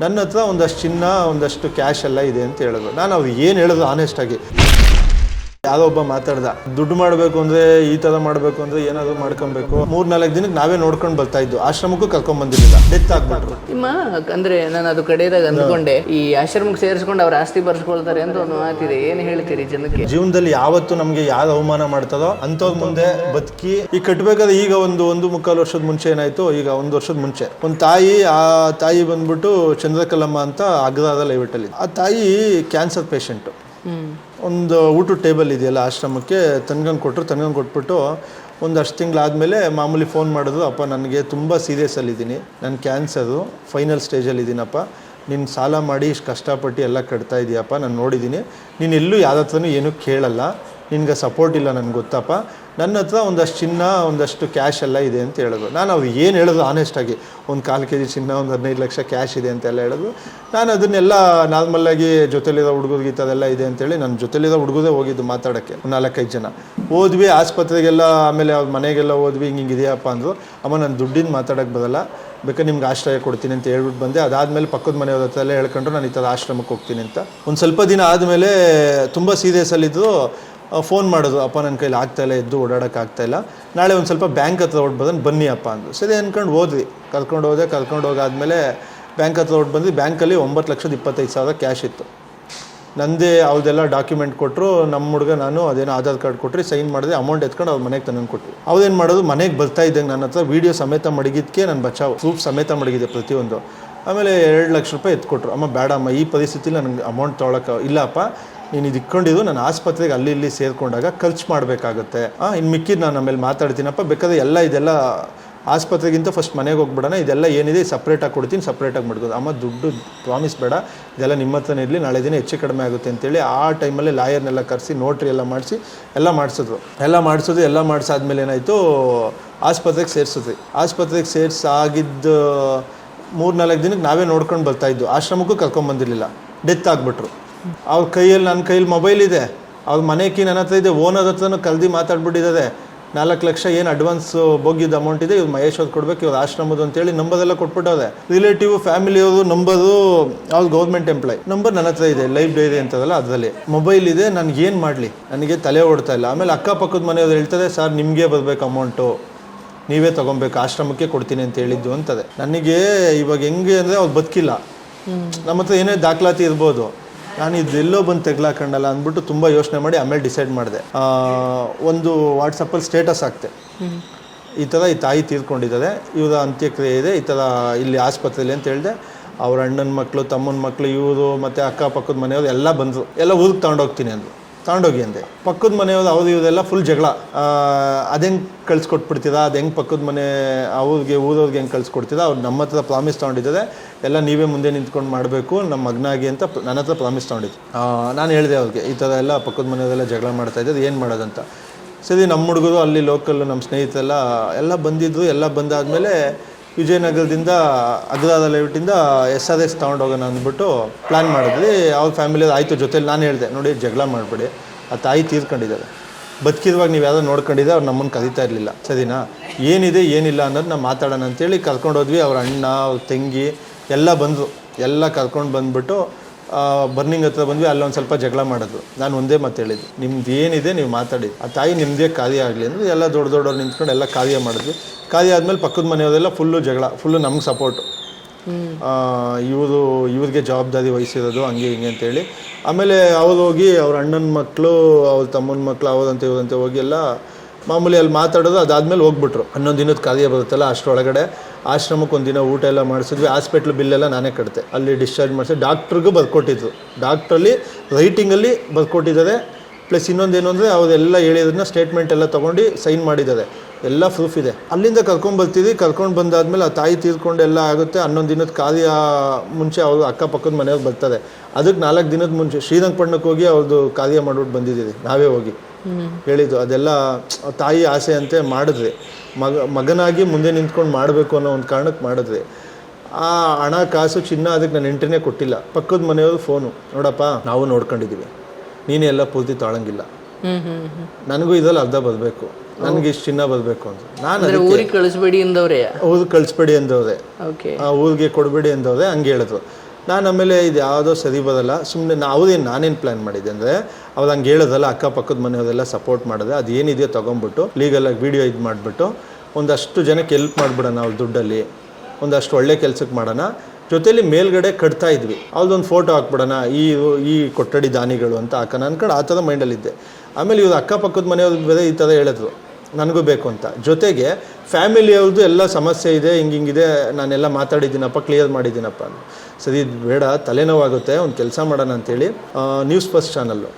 ನನ್ನ ಹತ್ರ ಒಂದಷ್ಟು ಚಿನ್ನ, ಒಂದಷ್ಟು ಕ್ಯಾಶ್ ಎಲ್ಲ ಇದೆ ಅಂತ ಹೇಳಿದ್ರು ನಾನು ಅವ್ರು ಏನು ಹೇಳೋದು ಆನೆಸ್ಟಾಗಿ ಯಾವುದೋ ಒಬ್ಬ ಮಾತಾಡ್ದ. ದುಡ್ಡು ಮಾಡಬೇಕು ಅಂದರೆ ಈ ಥರ ಮಾಡಬೇಕು ಅಂದರೆ ಏನಾದರೂ ಮಾಡ್ಕೊಬೇಕು. ಮೂರು ನಾಲ್ಕು ದಿನಕ್ಕೆ ನಾವೇ ನೋಡ್ಕೊಂಡು ಬರ್ತಾ ಇದ್ದು. ಆಶ್ರಮಕ್ಕೂ ಕರ್ಕೊಂಡ್ ಬಂದಿರಲಿಲ್ಲ. ಡೆತ್ ಆಗ್ಬಿಟ್ರು. ನಿಮ್ಮ ಅಂದ್ರೆ ನಾನು ಅದು ಕಡೆದಾಗ ಅಂದ್ಕೊಂಡೆ ಈ ಆಶ್ರಮಕ್ಕೆ ಸೇರಿಸ್ಕೊಂಡು ಅವ್ರ ಆಸ್ತಿ ಬರ್ಸ್ಕೊಳ್ತಾರೆ ಅಂತ ಒಂದು ಮಾತಿದೆ ಏನು ಹೇಳ್ತೀರಿ ಜನಕ್ಕೆ? ಜೀವನದಲ್ಲಿ ಯಾವತ್ತು ನಮಗೆ ಯಾರು ಅವಮಾನ ಮಾಡ್ತದೋ ಅಂಥವ್ರ ಮುಂದೆ ಬದುಕಿ ಈ ಕಟ್ಟಬೇಕಾದ್ರೆ ಈಗ ಒಂದು ಒಂದು ಮುಕ್ಕಾಲು ವರ್ಷದ ಮುಂಚೆ ಏನಾಯ್ತು ಈಗ ಒಂದು ವರ್ಷದ ಮುಂಚೆ. ಒಂದು ತಾಯಿ ಆ ತಾಯಿ ಬಂದ್ಬಿಟ್ಟು ಚಂದ್ರಕಲಮ್ಮ ಅಂತ ಅಗ್ರದಲ್ಲಿ ಲೈವಟ್ಟಲ್ಲಿ ಆ ತಾಯಿ ಕ್ಯಾನ್ಸರ್ ಪೇಷಂಟು ಒಂದು ಊಟದ ಟೇಬಲ್ ಇದೆಯಲ್ಲ ಆಶ್ರಮಕ್ಕೆ ತನ್ಗಂಗೆ ಕೊಟ್ಟರು ತನ್ಗಂಗೆ ಕೊಟ್ಬಿಟ್ಟು ಒಂದಷ್ಟು ತಿಂಗಳಾದಮೇಲೆ ಮಾಮೂಲಿ ಫೋನ್ ಮಾಡಿದ್ರು, ಅಪ್ಪ, ನನಗೆ ತುಂಬ ಸೀರಿಯಸ್ಸಲ್ಲಿದ್ದೀನಿ ನನ್ನ ಕ್ಯಾನ್ಸರು ಫೈನಲ್ ಸ್ಟೇಜಲ್ಲಿದ್ದೀನಪ್ಪ ನೀನು ಸಾಲ ಮಾಡಿ, ಇಷ್ಟು ಕಷ್ಟಪಟ್ಟು ಎಲ್ಲ ಕಟ್ತಾ ಇದೆಯಪ್ಪ, ನಾನು ನೋಡಿದ್ದೀನಿ ನೀನು ಎಲ್ಲೂ ಯಾರ ಹತ್ರನೂ ಏನೂ ಕೇಳಲ್ಲ, ನಿನಗೆ ಸಪೋರ್ಟ್ ಇಲ್ಲ ನನಗೆ ಗೊತ್ತಪ್ಪ ನನ್ನ ಹತ್ರ ಒಂದಷ್ಟು ಚಿನ್ನ, ಒಂದಷ್ಟು ಕ್ಯಾಶ್ ಎಲ್ಲ ಇದೆ ಅಂತ ಹೇಳಿದ್ರು. ನಾನು ಅವ್ರು ಏನು ಹೇಳಿದ್ರು ಆನೆಸ್ಟಾಗಿ ಒಂದು ಕಾಲು ಕೆ ಜಿ ಚಿನ್ನ, ಒಂದು ಹದಿನೈದು ಲಕ್ಷ ಕ್ಯಾಶ್ ಇದೆ ಅಂತೆಲ್ಲ ಹೇಳಿದ್ರು. ನಾನು ಅದನ್ನೆಲ್ಲ ನಾರ್ಮಲ್ಲಾಗಿ ಜೊತೆಲಿರೋ ಹುಡುಗರಿಗೆ ಈ ಥರ ಎಲ್ಲ ಇದೆ ಅಂತೇಳಿ ನನ್ನ ಜೊತೆಲಿರೋ ಹುಡುಗರೇ ಹೋಗಿದ್ದು ಮಾತಾಡೋಕ್ಕೆ, ಒಂದು ನಾಲ್ಕೈದು ಜನ. ಹೋದ್ವಿ, ಆಸ್ಪತ್ರೆಗೆಲ್ಲ, ಆಮೇಲೆ ಅವ್ರ ಮನೆಗೆಲ್ಲ ಹೋದ್ವಿ, ಹಿಂಗೆ ಹಿಂಗೆ ಇದೆಯಪ್ಪ ಅಂದರು. ಅಮ್ಮ, ನಾನು ದುಡ್ಡಿನ ಮಾತಾಡೋಕ್ಕೆ ಬರಲ್ಲ ಬೇಕಾದ್ರೆ ನಿಮ್ಗೆ ಆಶ್ರಯ ಕೊಡ್ತೀನಿ ಅಂತ ಹೇಳ್ಬಿಟ್ಟು ಬಂದೆ. ಅದಾದಮೇಲೆ ಪಕ್ಕದ ಮನೆಯವ್ರ ಹತ್ರ ಎಲ್ಲ ಹೇಳ್ಕೊಂಡ್ರು, ನಾನು ಈ ಥರ ಆಶ್ರಮಕ್ಕೆ ಹೋಗ್ತೀನಿ ಅಂತ. ಒಂದು ಸ್ವಲ್ಪ ದಿನ ಆದಮೇಲೆ ತುಂಬ ಸೀರಿಯಸ್ಸಲ್ಲಿದ್ದು ಫೋನ್ ಮಾಡೋದು, ಅಪ್ಪ ನನ್ನ ಕೈಲಿ ಆಗ್ತಾ ಇಲ್ಲ, ಎದ್ದು ಓಡಾಡೋಕೆ ಆಗ್ತಾ ಇಲ್ಲ. ನಾಳೆ ಒಂದು ಸ್ವಲ್ಪ ಬ್ಯಾಂಕ್ ಹತ್ರ ಹೊಟ್ಟು ಬಂದು ಬನ್ನಿ ಅಪ್ಪ ಅಂದರು. ಸರಿ ಅಂದ್ಕೊಂಡು ಹೋದ್ವಿ. ಕರ್ಕೊಂಡು ಹೋದೆ, ಕರ್ಕೊಂಡು ಹೋಗಾದ್ಮೇಲೆ ಬ್ಯಾಂಕ್ ಹತ್ರ ಹೊಟ್ಟು ಬಂದ್ವಿ. ಬ್ಯಾಂಕಲ್ಲಿ ಒಂಬತ್ತು ಲಕ್ಷದ ಇಪ್ಪತ್ತೈದು ಸಾವಿರ ಕ್ಯಾಶ್ ಇತ್ತು. ನಂದೇ ಅವ್ರದ್ದೆಲ್ಲ ಡಾಕ್ಯುಮೆಂಟ್ ಕೊಟ್ಟರು ನಮ್ಮ ಹುಡುಗ ನಾನು ಅದೇನೋ ಆಧಾರ್ ಕಾರ್ಡ್ ಕೊಟ್ಟರೆ ಸೈನ್ ಮಾಡಿದೆ, ಅಮೌಂಟ್ ಎತ್ಕೊಂಡು ಅವ್ರ ಮನೆಗೆ ತಂದು ಕೊಟ್ಟರು ಅವ್ರೇನು ಮಾಡೋದು, ಮನೆಗೆ ಬರ್ತಾ ಇದ್ದಂಗೆ ನನ್ನ ಹತ್ರ ವೀಡಿಯೋ ಸಮೇತ ಮಡಗಿದ್ದಕ್ಕೆ ನಾನು ಬಚಾವ್ ಸೂಪ್ ಸಮೇತ ಮಡಗಿದೆ ಪ್ರತಿಯೊಂದು. ಆಮೇಲೆ ಎರಡು ಲಕ್ಷ ರೂಪಾಯಿ ಎತ್ಕೊಟ್ರು. ಅಮ್ಮ ಬೇಡಮ್ಮ ಈ ಪರಿಸ್ಥಿತಿಲಿ ನನಗೆ ಅಮೌಂಟ್ ತೊಗೊಳಕ್ಕೆ ಇಲ್ಲಪ್ಪ ನೀನು ಇದು ಇಟ್ಕೊಂಡಿದ್ದು, ನಾನು ಆಸ್ಪತ್ರೆಗೆ ಅಲ್ಲಿ ಇಲ್ಲಿ ಸೇರಿಕೊಂಡಾಗ ಖರ್ಚು ಮಾಡಬೇಕಾಗುತ್ತೆ. ಇನ್ನು ಮಿಕ್ಕಿದ್ದು ನಾನು ಆಮೇಲೆ ಮಾತಾಡ್ತೀನಪ್ಪ, ಬೇಕಾದ್ರೆ ಎಲ್ಲ ಇದೆಲ್ಲ ಆಸ್ಪತ್ರೆಗಿಂತ ಫಸ್ಟ್ ಮನೆಗೆ ಹೋಗ್ಬಿಡೋಣ, ಇದೆಲ್ಲ ಏನಿದೆ ಸಪ್ರೇಟಾಗಿ ಕೊಡ್ತೀನಿ ಸಪ್ರೇಟಾಗಿ ಮಾಡ್ಕೋದು ಅಮ್ಮ, ದುಡ್ಡು ಪ್ರಾಮಿಸ್ ಬೇಡ, ಇದೆಲ್ಲ ನಿಮ್ಮ ಹತ್ರನೇ ಇರಲಿ, ನಾಳೆ ದಿನ ಹೆಚ್ಚು ಕಡಿಮೆ ಆಗುತ್ತೆ ಅಂತೇಳಿ ಆ ಟೈಮಲ್ಲಿ ಲಾಯರ್ನೆಲ್ಲ ಕರೆಸಿ ನೋಟ್ರಿ ಎಲ್ಲ ಮಾಡಿಸಿ, ಎಲ್ಲ ಮಾಡಿಸಿದ್ರು. ಎಲ್ಲ ಮಾಡಿಸೋದು ಎಲ್ಲ ಮಾಡಿಸಾದ್ಮೇಲೆ ಏನಾಯಿತು, ಆಸ್ಪತ್ರೆಗೆ ಸೇರಿಸಿದ್ವಿ. ಆಸ್ಪತ್ರೆಗೆ ಸೇರಿಸಾಗಿದ್ದು ಮೂರು ನಾಲ್ಕು ದಿನಕ್ಕೆ ನಾವೇ ನೋಡ್ಕೊಂಡು ಬರ್ತಾಯಿದ್ದು ಆಶ್ರಮಕ್ಕೂ ಕರ್ಕೊಂಬಂದಿರಲಿಲ್ಲ. ಡೆತ್ ಆಗಿಬಿಟ್ರು. ಅವ್ರ ಕೈಯಲ್ಲಿ ನನ್ನ ಕೈಯಲ್ಲಿ ಮೊಬೈಲ್ ಇದೆ. ಅವ್ರ ಮನೆ ಕೀ ನನ್ನ ಹತ್ರ ಇದೆ. ಓನರ್ ಹತ್ರನೂ ಕಲ್ದಿ ಮಾತಾಡ್ಬಿಟ್ಟಿದ್ದಾರೆ. ನಾಲ್ಕು ಲಕ್ಷ ಏನು ಅಡ್ವಾನ್ಸ್ ಬೋಗಿದ್ದು ಅಮೌಂಟ್ ಇದೆ. ಇವ್ರು ಮಹೇಶ್ ಅವ್ರು ಕೊಡ್ಬೇಕು ಇವ್ರು ಆಶ್ರಮದ್ದು ಅಂತೇಳಿ ನಂಬರೆಲ್ಲ ಕೊಟ್ಬಿಟ್ಟವ್ರೆ. ರಿಲೇಟಿವ್ ಫ್ಯಾಮಿಲಿಯವರು ನಂಬರು ಅವ್ರು ಗೌರ್ಮೆಂಟ್ ಎಂಪ್ಲಾಯ್ ನಂಬರ್ ನನ್ನ ಹತ್ರ ಇದೆ ಲೈಫ್ ಡೈರಿ ಅಂತದಲ್ಲ ಅದರಲ್ಲಿ. ಮೊಬೈಲ್ ಇದೆ ನನಗೆ ಏನು ಮಾಡಲಿ? ನನಗೆ ತಲೆ ಓಡ್ತಾ ಇಲ್ಲ. ಆಮೇಲೆ ಅಕ್ಕಪಕ್ಕದ ಮನೆಯವ್ರು ಹೇಳ್ತಾರೆ ಸರ್ ನಿಮಗೆ ಬರಬೇಕು ಅಮೌಂಟು ನೀವೇ ತೊಗೊಬೇಕು ಆಶ್ರಮಕ್ಕೆ ಕೊಡ್ತೀನಿ ಅಂತ ಹೇಳಿದ್ದು ಅಂತದೆ. ನನಗೆ ಇವಾಗ ಹೆಂಗೆ ಅಂದರೆ ಅವ್ರು ಬದುಕಿಲ್ಲ. ನಮ್ಮ ಹತ್ರ ಏನೇ ದಾಖಲಾತಿ ಇರ್ಬೋದು. ನಾನು ಇದೆಲ್ಲೋ ಬಂದು ತೆಗ್ಲಾಕಂಡಲ್ಲ ಅಂದ್ಬಿಟ್ಟು ತುಂಬ ಯೋಚನೆ ಮಾಡಿ ಆಮೇಲೆ ಡಿಸೈಡ್ ಮಾಡಿದೆ. ಒಂದು ವಾಟ್ಸಪ್ಪಲ್ಲಿ ಸ್ಟೇಟಸ್ ಹಾಕ್ತೆ. ಈ ಥರ ಈ ತಾಯಿ ತೀರ್ಕೊಂಡಿದ್ದಾರೆ, ಇವರ ಅಂತ್ಯಕ್ರಿಯೆ ಇದೆ, ಈ ಥರ ಇಲ್ಲಿ ಆಸ್ಪತ್ರೆಯಲ್ಲಿ ಅಂತ ಹೇಳಿದೆ. ಅವ್ರ ಅಣ್ಣನ ಮಕ್ಕಳು ತಮ್ಮನ ಮಕ್ಕಳು ಇವರು ಮತ್ತು ಅಕ್ಕಪಕ್ಕದ ಮನೆಯವರು ಎಲ್ಲ ಬಂದರು. ಎಲ್ಲ ಊರಿಗೆ ತಗೊಂಡೋಗ್ತೀನಿ ಅಂದರು. ತಗೊಂಡೋಗಿ ಅಂದೆ. ಪಕ್ಕದ ಮನೆಯವ್ರು ಅವ್ರು ಇವರೆಲ್ಲ ಫುಲ್ ಜಗಳ. ಅದು ಹೆಂಗೆ ಕಳ್ಸಿಕೊಟ್ಬಿಡ್ತೀರಾ ಅದು ಹೆಂಗೆ ಪಕ್ಕದ ಮನೆ ಅವ್ರಿಗೆ, ಊರವ್ರಿಗೆ ಹೆಂಗೆ ಕಳ್ಸಿಕೊಡ್ತೀರಾ ಅವ್ರು ನಮ್ಮ ಹತ್ರ ಪ್ರಾಮಿಸ್ ತೊಗೊಂಡಿದ್ದಾರೆ. ಎಲ್ಲ ನೀವೇ ಮುಂದೆ ನಿಂತ್ಕೊಂಡು ಮಾಡಬೇಕು ನಮ್ಮ ಮಗ್ನಾಗಿ ಅಂತ ನನ್ನ ಹತ್ರ ಪ್ರಾಮಿಸ್ ತೊಗೊಂಡಿದ್ದು. ನಾನು ಹೇಳಿದೆ ಅವ್ರಿಗೆ, ಈ ಥರ ಎಲ್ಲ ಪಕ್ಕದ ಮನೆಯವರೆಲ್ಲ ಜಗಳ ಮಾಡ್ತಾ ಇದ್ದಾರೆ, ಏನು ಮಾಡೋದಂತ. ಸರಿ ನಮ್ಮ ಹುಡುಗರು ಅಲ್ಲಿ ಲೋಕಲ್ ನಮ್ಮ ಸ್ನೇಹಿತರೆಲ್ಲ, ಎಲ್ಲ ಬಂದಿದ್ದರು ಎಲ್ಲ ಬಂದಾದಮೇಲೆ ವಿಜಯನಗರದಿಂದ, ಅಗ್ರಾದ ಲೇಔಟಿಂದ ಎಸ್ ಆರ್ ಎಸ್ ತೊಗೊಂಡೋಗೋಣ ಅಂದ್ಬಿಟ್ಟು ಪ್ಲ್ಯಾನ್ ಮಾಡಿದ್ವಿ. ಅವ್ರ ಫ್ಯಾಮಿಲಿ ಆಯಿತು ಜೊತೆಲಿ ನಾನು ಹೇಳಿದೆ, ನೋಡಿ ಜಗಳ ಮಾಡಬೇಡಿ. ಆ ತಾಯಿ ತೀರ್ಕೊಂಡಿದ್ದಾರೆ. ಬದುಕಿರುವಾಗ ನೀವು ಯಾವ್ದೋ ನೋಡ್ಕೊಂಡಿದ್ದೆ ಅವ್ರು ನಮ್ಮನ್ನು ಕರಿತಾ ಇರಲಿಲ್ಲ. ಸರಿನಾ? ಏನಿದೆ, ಏನಿಲ್ಲ ಅನ್ನೋದು ನಾವು ಮಾತಾಡೋಣ ಅಂತೇಳಿ ಕರ್ಕೊಂಡೋದ್ವಿ ಅವ್ರ ಅಣ್ಣ, ಅವ್ರ ತಂಗಿ ಎಲ್ಲ ಬಂದರು. ಎಲ್ಲ ಕರ್ಕೊಂಡು ಬಂದ್ಬಿಟ್ಟು ಬರ್ನಿಂಗ್ ಹತ್ರ ಬಂದ್ವಿ ಅಲ್ಲೊಂದು ಸ್ವಲ್ಪ ಜಗಳ ಮಾಡೋದು ನಾನು ಒಂದೇ ಮಾತು ಹೇಳಿದ್ದು ನಿಮ್ದು ಏನಿದೆ ನೀವು ಮಾತಾಡಿ. ಆ ತಾಯಿ ನಿಮ್ಮದೇ ಕಾರ್ಯ ಆಗಲಿ ಅಂದರೆ ಎಲ್ಲ ದೊಡ್ಡ ದೊಡ್ಡವ್ರು ನಿಂತ್ಕೊಂಡು ಎಲ್ಲ ಕಾರ್ಯ ಮಾಡಿದ್ವಿ. ಕಾರ್ಯ ಆದಮೇಲೆ ಪಕ್ಕದ ಮನೆಯವರೆಲ್ಲ ಫುಲ್ಲು ಜಗಳ ಫುಲ್ಲು ನಮ್ಗೆ ಸಪೋರ್ಟು ಇವರು ಇವ್ರಿಗೆ ಜವಾಬ್ದಾರಿ ವಹಿಸಿರೋದು ಹಂಗೆ ಹಿಂಗೆ ಅಂತೇಳಿ. ಆಮೇಲೆ ಅವ್ರು ಹೋಗಿ ಅವ್ರ ಅಣ್ಣನ ಮಕ್ಕಳು ಅವ್ರ ತಮ್ಮನ ಮಕ್ಕಳು ಅವ್ರಂತೆ ಇವ್ರಂತೆ ಹೋಗಿ ಎಲ್ಲ ಮಾಮೂಲಿ ಅಲ್ಲಿ ಮಾತಾಡೋದು ಅದಾದಮೇಲೆ ಹೋಗ್ಬಿಟ್ರು. ಹನ್ನೊಂದು ದಿನದ ಕಾರ್ಯ ಬರುತ್ತಲ್ಲ ಅಷ್ಟರೊಳಗಡೆ ಆಶ್ರಮಕ್ಕೆ ಒಂದು ಊಟ ಎಲ್ಲ ಮಾಡಿಸಿದ್ವಿ. ಹಾಸ್ಪಿಟ್ಲ್ ಬಿಲ್ಲೆಲ್ಲ ನಾನೇ ಕಟ್ತೆ ಅಲ್ಲಿ ಡಿಸ್ಚಾರ್ಜ್ ಮಾಡಿಸಿ ಡಾಕ್ಟ್ರಿಗೂ ಬರ್ಕೊಟ್ಟಿದ್ರು ಡಾಕ್ಟ್ರಲ್ಲಿ ರೈಟಿಂಗಲ್ಲಿ ಬರ್ಕೊಟ್ಟಿದ್ದಾರೆ. ಪ್ಲಸ್ ಇನ್ನೊಂದೇನು ಅಂದರೆ ಅವರೆಲ್ಲ ಹೇಳಿದ್ರನ್ನ ಸ್ಟೇಟ್ಮೆಂಟ್ ಎಲ್ಲ ತೊಗೊಂಡು ಸೈನ್ ಮಾಡಿದ್ದಾರೆ. ಎಲ್ಲ ಪ್ರೂಫ್ ಇದೆ. ಅಲ್ಲಿಂದ ಕರ್ಕೊಂಡು ಬರ್ತೀರಿ ಕರ್ಕೊಂಡು ಬಂದಾದ್ಮೇಲೆ ಆ ತಾಯಿ ತೀರ್ಕೊಂಡು ಎಲ್ಲ ಆಗುತ್ತೆ. ಹನ್ನೊಂದು ದಿನದ ಕಾರ್ಯ ಮುಂಚೆ ಅವರು ಅಕ್ಕಪಕ್ಕದ ಮನೆಯವ್ರು ಬರ್ತಾರೆ. ಅದಕ್ಕೆ ನಾಲ್ಕು ದಿನದ ಮುಂಚೆ ಶ್ರೀರಂಗಪಟ್ಟಣಕ್ಕೆ ಹೋಗಿ ಅವ್ರದ್ದು ಕಾರ್ಯ ಮಾಡ್ಬಿಟ್ಟು ಬಂದಿದ್ದೀವಿ ನಾವೇ ಹೋಗಿ. ಹೇಳಿದ್ದು ಅದೆಲ್ಲ ತಾಯಿ ಆಸೆ ಅಂತೆ ಮಾಡಿದ್ವಿ. ಮಗ ಮಗನಾಗಿ ಮುಂದೆ ನಿಂತ್ಕೊಂಡು ಮಾಡಬೇಕು ಅನ್ನೋ ಒಂದು ಕಾರಣಕ್ಕೆ ಮಾಡಿದ್ರಿ ಆ ಹಣ ಕಾಸು ಚಿನ್ನ ಅದಕ್ಕೆ ನಾನು ಎಂಟ್ರಿನೇ ಕೊಟ್ಟಿಲ್ಲ. ಪಕ್ಕದ ಮನೆಯವರು ಫೋನು ನೋಡಪ್ಪ ನಾವು ನೋಡ್ಕೊಂಡಿದ್ದೀವಿ ನೀನೇ ಎಲ್ಲ ಪೂರ್ತಿ ತಾಳಂಗಿಲ್ಲ. ನನಗೂ ಇದರಲ್ಲಿ ಅರ್ಧ ಬರಬೇಕು. ನನಗೆ ಇಷ್ಟು ಚಿನ್ನ ಬರಬೇಕು ಅಂತ. ನಾನು ಊರಿಗೆ ಕಳಿಸ್ಬೇಡಿ ಎಂದವ್ರೆ? ಊರಿಗೆ ಕಳಿಸ್ಬೇಡಿ ಅಂದವ್ರೆ ಓಕೆ ಆ ಊರಿಗೆ ಕೊಡಬೇಡಿ ಅಂದವ್ರೆ ಹಂಗೆ ಹೇಳಿದ್ರು. ನಾನು ಆಮೇಲೆ ಇದು ಯಾವುದೋ ಸರಿ ಬರಲ್ಲ ಸುಮ್ಮನೆ ಅವ್ರೇನು ನಾನೇನು ಪ್ಲ್ಯಾನ್ ಮಾಡಿದ್ದೆ ಅಂದರೆ ಅವ್ರು ಹಂಗೆ ಹೇಳೋದಲ್ಲ ಅಕ್ಕಪಕ್ಕದ ಮನೆಯವರೆಲ್ಲ ಸಪೋರ್ಟ್ ಮಾಡಿದೆ ಅದು ಏನಿದೆಯೋ ತೊಗೊಂಬಿಟ್ಟು ಲೀಗಲಾಗಿ ವೀಡಿಯೋ ಇದು ಮಾಡಿಬಿಟ್ಟು ಒಂದಷ್ಟು ಜನಕ್ಕೆ ಹೆಲ್ಪ್ ಮಾಡಿಬಿಡೋಣ ಅವ್ರ ದುಡ್ಡಲ್ಲಿ ಒಂದಷ್ಟು ಒಳ್ಳೆ ಕೆಲಸಕ್ಕೆ ಮಾಡೋಣ. ಜೊತೆಲಿ ಮೇಲ್ಗಡೆ ಕಟ್ತಾ ಇದ್ವಿ. ಅವ್ರದ್ದೊಂದು ಫೋಟೋ ಹಾಕ್ಬಿಡೋಣ ಈ ಈ ಕೊಠಡಿ ದಾನಿಗಳು ಅಂತ ಹಾಕೋಣ ಅನ್ಕೊಂಡು ಆ ಥರ ಮೈಂಡಲ್ಲಿದ್ದೆ ಆಮೇಲೆ ಇವ್ರು ಅಕ್ಕಪಕ್ಕದ ಮನೆಯವ್ರಿಗೆ ಬೇರೆ ಈ ಥರ ಹೇಳಿದ್ರು. ನನಗೂ ಬೇಕು ಅಂತ. ಜೊತೆಗೆ ಫ್ಯಾಮಿಲಿಯವ್ರದ್ದು ಎಲ್ಲ ಸಮಸ್ಯೆ ಇದೆ ಹಿಂಗಿಂಗಿದೆ ನಾನೆಲ್ಲ ಮಾತಾಡಿದ್ದೀನಪ್ಪ ಕ್ಲಿಯರ್ ಮಾಡಿದ್ದೀನಪ್ಪ ಅಂತ. ಸರಿ ಇದು ಬೇಡ ತಲೆನೋವಾಗುತ್ತೆ ಒಂದು ಕೆಲಸ ಮಾಡೋಣ ಅಂತೇಳಿ ನ್ಯೂಸ್ ಫಸ್ಟ್ ಚಾನಲ್ಲು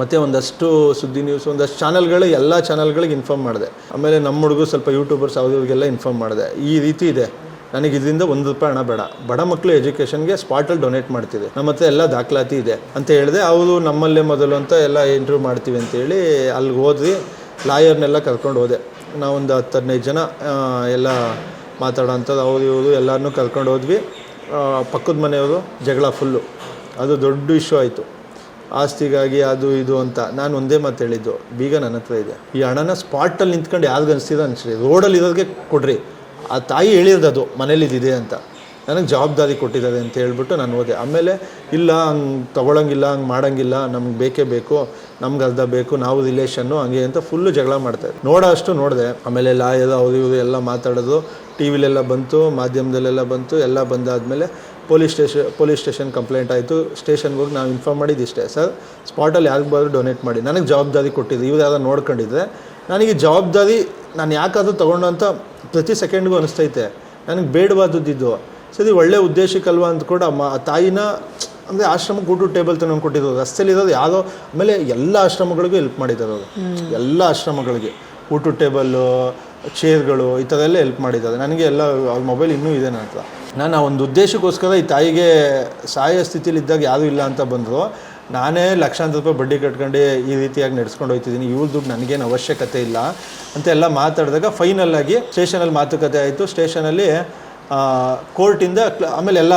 ಮತ್ತು ಒಂದಷ್ಟು ಸುದ್ದಿ ನ್ಯೂಸ್ ಒಂದಷ್ಟು ಚಾನಲ್ಗಳು ಎಲ್ಲ ಚಾನಲ್ಗಳಿಗೆ ಇನ್ಫಾರ್ಮ್ ಮಾಡಿದೆ. ಆಮೇಲೆ ನಮ್ಮ ಹುಡುಗರು ಸ್ವಲ್ಪ ಯೂಟ್ಯೂಬರ್ಸ್ ಅವ್ರಿಗೆಲ್ಲ ಇನ್ಫಾರ್ಮ್ ಮಾಡಿದೆ. ಈ ರೀತಿ ಇದೆ. ನನಗೆ ಇದರಿಂದ ಒಂದು ರೂಪಾಯಿ ಹಣ ಬೇಡ. ಬಡ ಮಕ್ಕಳು ಎಜುಕೇಷನ್ಗೆ ಸ್ಪಾಟಲ್ಲಿ ಡೊನೇಟ್ ಮಾಡ್ತಿದೆ. ನಮ್ಮ ಹತ್ರ ಎಲ್ಲ ದಾಖಲಾತಿ ಇದೆ. ಅಂತ ಹೇಳಿದೆ ಅವರು ನಮ್ಮಲ್ಲೇ ಮೊದಲು ಅಂತ ಎಲ್ಲ ಇಂಟ್ರ್ಯೂ ಮಾಡ್ತೀವಿ ಅಂತೇಳಿ ಅಲ್ಲಿಗೆ ಹೋದ್ವಿ. ಲಾಯರ್ನೆಲ್ಲ ಕರ್ಕೊಂಡು ಹೋದೆ. ನಾವೊಂದು ಹತ್ತು ಹದಿನೈದು ಜನ ಎಲ್ಲ ಮಾತಾಡೋಂಥದ್ದು, ಅವ್ರು ಇವರು ಎಲ್ಲರನ್ನೂ ಕರ್ಕೊಂಡು ಹೋದ್ವಿ. ಪಕ್ಕದ ಮನೆಯವರು ಜಗಳ ಫುಲ್ಲು ಅದು ದೊಡ್ಡ ಇಶ್ಯೂ ಆಯಿತು. ಆಸ್ತಿಗಾಗಿ ಅದು ಇದು ಅಂತ ನಾನು ಒಂದೇ ಮಾತು ಹೇಳಿದ್ದು, ಬೀಗ ನನ್ನ ಹತ್ರ ಇದೆ. ಈ ಹಣನ ಸ್ಪಾಟಲ್ಲಿ ನಿಂತ್ಕೊಂಡು ಯಾವ್ದು ಅನಿಸ್ತಿದೆ ಅನಿಸ್ರಿ. ರೋಡಲ್ಲಿ ಇರೋದಕ್ಕೆ ಕೊಡ್ರಿ. ಆ ತಾಯಿ ಹೇಳಿರೋದು ಅದು ಮನೇಲಿ ಇದಿದೆ ಅಂತ. ನನಗೆ ಜವಾಬ್ದಾರಿ ಕೊಟ್ಟಿದ್ದಾರೆ ಅಂತ ಹೇಳ್ಬಿಟ್ಟು ನಾನು ಹೋದೆ. ಆಮೇಲೆ ಇಲ್ಲ, ಹಂಗೆ ತೊಗೊಳಂಗಿಲ್ಲ, ಹಂಗೆ ಮಾಡೋಂಗಿಲ್ಲ, ನಮ್ಗೆ ಬೇಕೇ ಬೇಕು, ನಮ್ಗೆ ಅರ್ಧ ಬೇಕು, ನಾವು ರಿಲೇಷನ್ನು ಹಂಗೆ ಅಂತ ಫುಲ್ಲು ಜಗಳ ಮಾಡ್ತಾರೆ ನೋಡೋ ಅಷ್ಟು ನೋಡಿದೆ. ಆಮೇಲೆ ಲಾಯರ್ ಅವರು ಇವರು ಎಲ್ಲ ಮಾತಾಡೋದು ಟಿ ವಿಲೆಲ್ಲ ಬಂತು, ಮಾಧ್ಯಮದಲ್ಲೆಲ್ಲ ಬಂತು, ಎಲ್ಲ ಬಂದಾದಮೇಲೆ police station police station complaint ಆಯಿತು. ಸ್ಟೇಷನ್ಗೆ ಹೋಗಿ ನಾವು ಇನ್ಫಾರ್ಮ್ ಮಾಡಿದ್ದು ಇಷ್ಟೇ. ಸರ್ ಸ್ಪಾಟಲ್ಲಿ ಯಾರಿಗೆ ಬಂದರೂ ಡೊನೇಟ್ ಮಾಡಿ. ನನಗೆ ಜವಾಬ್ದಾರಿ ಕೊಟ್ಟಿದ್ದೆ. ಇವ್ರು ಯಾರು ನೋಡ್ಕೊಂಡಿದ್ರೆ, ನನಗೆ ಜವಾಬ್ದಾರಿ, ನಾನು ಯಾಕಾದರೂ ತೊಗೊಂಡು ಅಂತ ಪ್ರತಿ ಸೆಕೆಂಡ್ಗೂ ಅನಿಸ್ತೈತೆ. ನನಗೆ ಸರಿ, ಒಳ್ಳೆ ಉದ್ದೇಶಕ್ಕಲ್ವ ಅಂತ ಕೂಡ ಮ, ತಾಯಿನ, ಅಂದರೆ ಆಶ್ರಮಕ್ಕೆ ಊಟ ಟೇಬಲ್ ತಂದು ಕೊಟ್ಟಿದ್ದು ರಸ್ತೆಯಲ್ಲಿ ಇರೋದು ಯಾವುದೋ, ಆಮೇಲೆ ಎಲ್ಲ ಆಶ್ರಮಗಳಿಗೂ ಹೆಲ್ಪ್ ಮಾಡಿದ್ದಾರೆ ಎಲ್ಲ ಆಶ್ರಮಗಳಿಗೆ ಊಟ ಟೇಬಲ್ಲು ಚೇರ್ಗಳು ಈ ಥರ ಎಲ್ಲ ಹೆಲ್ಪ್ ಮಾಡಿದ್ದಾರೆ. ನನಗೆ ಎಲ್ಲ, ಅವ್ರ ಮೊಬೈಲ್ ಇನ್ನೂ ಇದೆ ನನ್ನ ಹತ್ರ. ನಾನು ಒಂದು ಉದ್ದೇಶಕ್ಕೋಸ್ಕರ ಈ ತಾಯಿಗೆ ಸಹಾಯ ಸ್ಥಿತಿಲಿ ಇದ್ದಾಗ ಯಾರೂ ಇಲ್ಲ ಅಂತ ಬಂದರು. ನಾನೇ ಲಕ್ಷಾಂತರ ರೂಪಾಯಿ ಬಡ್ಡಿ ಕಟ್ಕೊಂಡು ಈ ರೀತಿಯಾಗಿ ನಡೆಸ್ಕೊಂಡು ಹೋಗ್ತಿದ್ದೀನಿ. ಇವ್ರ ದುಡ್ಡು ನನಗೇನು ಅವಶ್ಯಕತೆ ಇಲ್ಲ ಅಂತ ಎಲ್ಲ ಮಾತಾಡಿದಾಗ ಆಗಿ ಸ್ಟೇಷನಲ್ಲಿ ಮಾತುಕತೆ ಆಯಿತು. ಸ್ಟೇಷನಲ್ಲಿ ಕೋರ್ಟಿಂದ ಆಮೇಲೆ ಎಲ್ಲ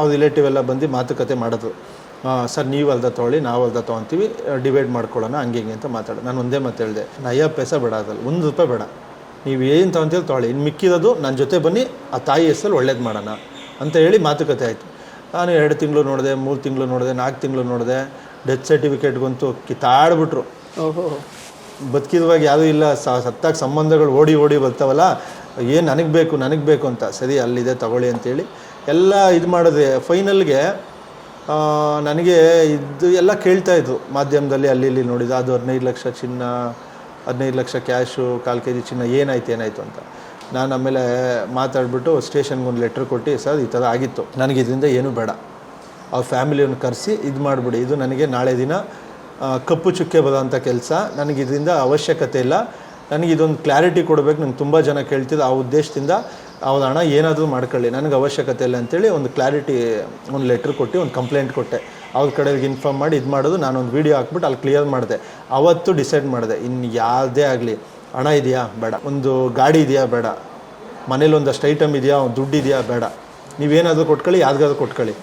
ಅವ್ರ ರಿಲೇಟಿವ್ ಎಲ್ಲ ಬಂದು ಮಾತುಕತೆ ಮಾಡೋದು. ಸರ್ ನೀವು ಅಲ್ದ ತೊಗೊಳ್ಳಿ ನಾವು ಅಲ್ದ ತೊಗೊತೀವಿ ಡಿವೈಡ್ ಮಾಡ್ಕೊಳ್ಳೋಣ ಹಂಗೆ ಹಿಂಗೆ ಅಂತ ಮಾತಾಡೋದು. ನಾನು ಒಂದೇ ಮಾತು ಹೇಳಿದೆ ನಯ ಪೈಸ ಬೇಡ ಅದಲ್ಲಿ ಒಂದು ರೂಪಾಯಿ ಬೇಡ. ನೀವು ಏನು ತೊಗೊಂತೀವಿ ತೊಗೊಳ್ಳಿ. ಇನ್ನು ಮಿಕ್ಕಿರೋದು ನನ್ನ ಜೊತೆ ಬನ್ನಿ ಆ ತಾಯಿ ಹೆಸರು ಒಳ್ಳೇದು ಮಾಡೋಣ. ಅಂತ ಹೇಳಿ ಮಾತುಕತೆ ಆಯಿತು. ನಾನು ಎರಡು ತಿಂಗಳು ನೋಡಿದೆ ಮೂರು ತಿಂಗಳು ನೋಡಿದೆ ನಾಲ್ಕು ತಿಂಗಳು ನೋಡಿದೆ ಡೆತ್ ಸರ್ಟಿಫಿಕೇಟ್ಗಂತೂ ಕಿತ್ತಾಡ್ಬಿಟ್ರು. ಓಹೋ. ಬದುಕಿರುವಾಗ ಯಾವುದೂ ಇಲ್ಲ ಸತ್ತಾಗ ಸಂಬಂಧಗಳು ಓಡಿ ಓಡಿ ಬರ್ತಾವಲ್ಲ ಏನು ನನಗೆ ಬೇಕು ನನಗೆ ಬೇಕು ಅಂತ. ಸರಿ, ಅಲ್ಲಿದೆ, ತಗೊಳ್ಳಿ ಅಂತೇಳಿ ಎಲ್ಲ ಇದು ಮಾಡಿದ್ರೆ ಫೈನಲ್ಗೆ ನನಗೆ ಇದು ಎಲ್ಲ ಕೇಳ್ತಾ ಇದ್ರು. ಮಾಧ್ಯಮದಲ್ಲಿ ಅಲ್ಲಿ ಇಲ್ಲಿ ನೋಡಿದ ಅದು ಹದಿನೈದು ಲಕ್ಷ ಚಿನ್ನ, ಹದಿನೈದು ಲಕ್ಷ ಕ್ಯಾಶು, ಕಾಲು ಕೆ ಜಿ ಚಿನ್ನ, ಏನಾಯ್ತು, ಏನಾಯಿತು ಅಂತ. ನಾನು ಆಮೇಲೆ ಮಾತಾಡ್ಬಿಟ್ಟು ಸ್ಟೇಷನ್ಗೊಂದು ಲೆಟ್ರ್ ಕೊಟ್ಟು, ಸರ್, ಈ ಥರ ಆಗಿತ್ತು. ನನಗೆ ಇದರಿಂದ ಏನೂ ಬೇಡ. ಅವ್ರ ಫ್ಯಾಮಿಲಿಯನ್ನು ಕರೆಸಿ, ಇದು ಮಾಡಿಬಿಡಿ. ಇದು ನನಗೆ ನಾಳೆ ದಿನ ಕಪ್ಪು ಚುಕ್ಕೆ ಬರೋಂಥ ಕೆಲಸ. ನನಗೆ ಇದರಿಂದ ಅವಶ್ಯಕತೆ ಇಲ್ಲ. ನನಗೆ ಇದೊಂದು ಕ್ಲಾರಿಟಿ ಕೊಡಬೇಕು. ನಂಗೆ ತುಂಬ ಜನ ಕೇಳ್ತಿದ್ದೆ ಆ ಉದ್ದೇಶದಿಂದ. ಅವ್ನ ಹಣ ಏನಾದರೂ ಮಾಡ್ಕೊಳ್ಳಿ. ನನಗೆ ಅವಶ್ಯಕತೆ ಇಲ್ಲ ಅಂತೇಳಿ ಒಂದು ಕ್ಲಾರಿಟಿ ಒಂದು ಲೆಟ್ರ್ ಕೊಟ್ಟು, ಒಂದು ಕಂಪ್ಲೇಂಟ್ ಕೊಟ್ಟೆ. ಅವ್ರ ಕಡೆಗೆ ಇನ್ಫಾರ್ಮ್ ಮಾಡಿ ಇದು ಮಾಡೋದು, ನಾನೊಂದು ವೀಡಿಯೋ ಹಾಕ್ಬಿಟ್ಟು ಅಲ್ಲಿ ಕ್ಲಿಯರ್ ಮಾಡಿದೆ. ಅವತ್ತು ಡಿಸೈಡ್ ಮಾಡಿದೆ. ಇನ್ನು ಯಾವುದೇ ಆಗಲಿ ಹಣ ಇದೆಯಾ? ಬೇಡ. ಒಂದು ಗಾಡಿ ಇದೆಯಾ? ಬೇಡ. ಮನೇಲಿ ಒಂದಷ್ಟು ಐಟಮ್ ಇದೆಯಾ? ಒಂದು ದುಡ್ಡು ಇದೆಯಾ? ಬೇಡ. ನೀವೇನಾದರೂ ಕೊಟ್ಕೊಳ್ಳಿ ಯಾವ್ದಾದ್ರು ಕೊಟ್ಕೊಳ್ಳಿ.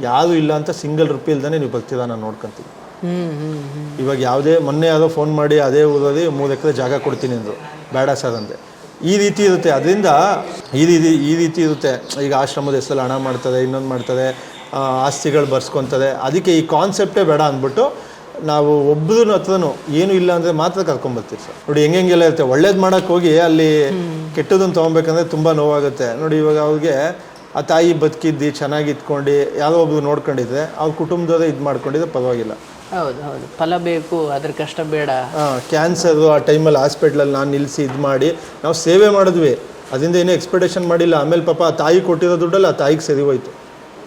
ಯಾವುದು ಇಲ್ಲ ಅಂತ ಸಿಂಗಲ್ ರುಪಿ ಇಲ್ದೇ ನೀವು ಬರ್ತಿದ್ದ ನಾನು ನೋಡ್ಕೊಂತೀನಿ. ಇವಾಗ ಯಾವುದೇ, ಮೊನ್ನೆ ಯಾವುದೋ ಫೋನ್ ಮಾಡಿ ಅದೇ ಊರಲ್ಲಿ ಮೂರು ಎಕರೆ ಜಾಗ ಕೊಡ್ತೀನಿ ಅಂದರು. ಬೇಡ ಸರ್ ಅಂದೆ. ಈ ರೀತಿ ಇರುತ್ತೆ. ಅದರಿಂದ ಈ ರೀತಿ ಈ ರೀತಿ ಇರುತ್ತೆ. ಈಗ ಆಶ್ರಮದ ಹೆಸರಲ್ಲಿ ಹಣ ಮಾಡ್ತದೆ, ಇನ್ನೊಂದು ಮಾಡ್ತದೆ ಆಸ್ತಿಗಳು ಬರ್ಸ್ಕೊತದೆ. ಅದಕ್ಕೆ ಈ ಕಾನ್ಸೆಪ್ಟೇ ಬೇಡ ಅಂದ್ಬಿಟ್ಟು ನಾವು ಒಬ್ಬರು ಹತ್ರನೂ ಏನು ಇಲ್ಲ ಅಂದರೆ ಮಾತ್ರ ಕರ್ಕೊಂಬರ್ತೀವಿ ಸರ್. ನೋಡಿ ಹೆಂಗೆ ಹೆಂಗೆಲ್ಲ ಇರುತ್ತೆ. ಒಳ್ಳೇದು ಮಾಡೋಕ್ಕೆ ಹೋಗಿ ಅಲ್ಲಿ ಕೆಟ್ಟದನ್ನು ತೊಗೊಬೇಕಂದ್ರೆ ತುಂಬ ನೋವಾಗುತ್ತೆ. ನೋಡಿ, ಇವಾಗ ಅವ್ರಿಗೆ ಆ ತಾಯಿ ಬದುಕಿದ್ದು ಚೆನ್ನಾಗಿ ಇದ್ಕೊಂಡು ಯಾರೋ ಒಬ್ರು ನೋಡ್ಕೊಂಡಿದ್ರೆ ಅವ್ರ ಕುಟುಂಬದವರೇ ಇದು ಮಾಡ್ಕೊಂಡಿದ್ರೆ ಪರವಾಗಿಲ್ಲ. ಹೌದು ಹೌದು. ಫಲ ಬೇಕು ಅದ್ರ ಕಷ್ಟ ಬೇಡ. ಕ್ಯಾನ್ಸರ್ ಆ ಟೈಮಲ್ಲಿ ಹಾಸ್ಪಿಟ್ಲಲ್ಲಿ ನಾನು ನಿಲ್ಲಿಸಿ ಇದು ಮಾಡಿ ನಾವು ಸೇವೆ ಮಾಡಿದ್ವಿ. ಅದರಿಂದ ಏನೂ ಎಕ್ಸ್ಪೆಕ್ಟೇಷನ್ ಮಾಡಿಲ್ಲ. ಆಮೇಲೆ ಪಾಪ ಆ ತಾಯಿ ಕೊಟ್ಟಿರೋ ದುಡ್ಡಲ್ಲ ಆ ತಾಯಿಗೆ ಸರಿ ಹೋಯ್ತು.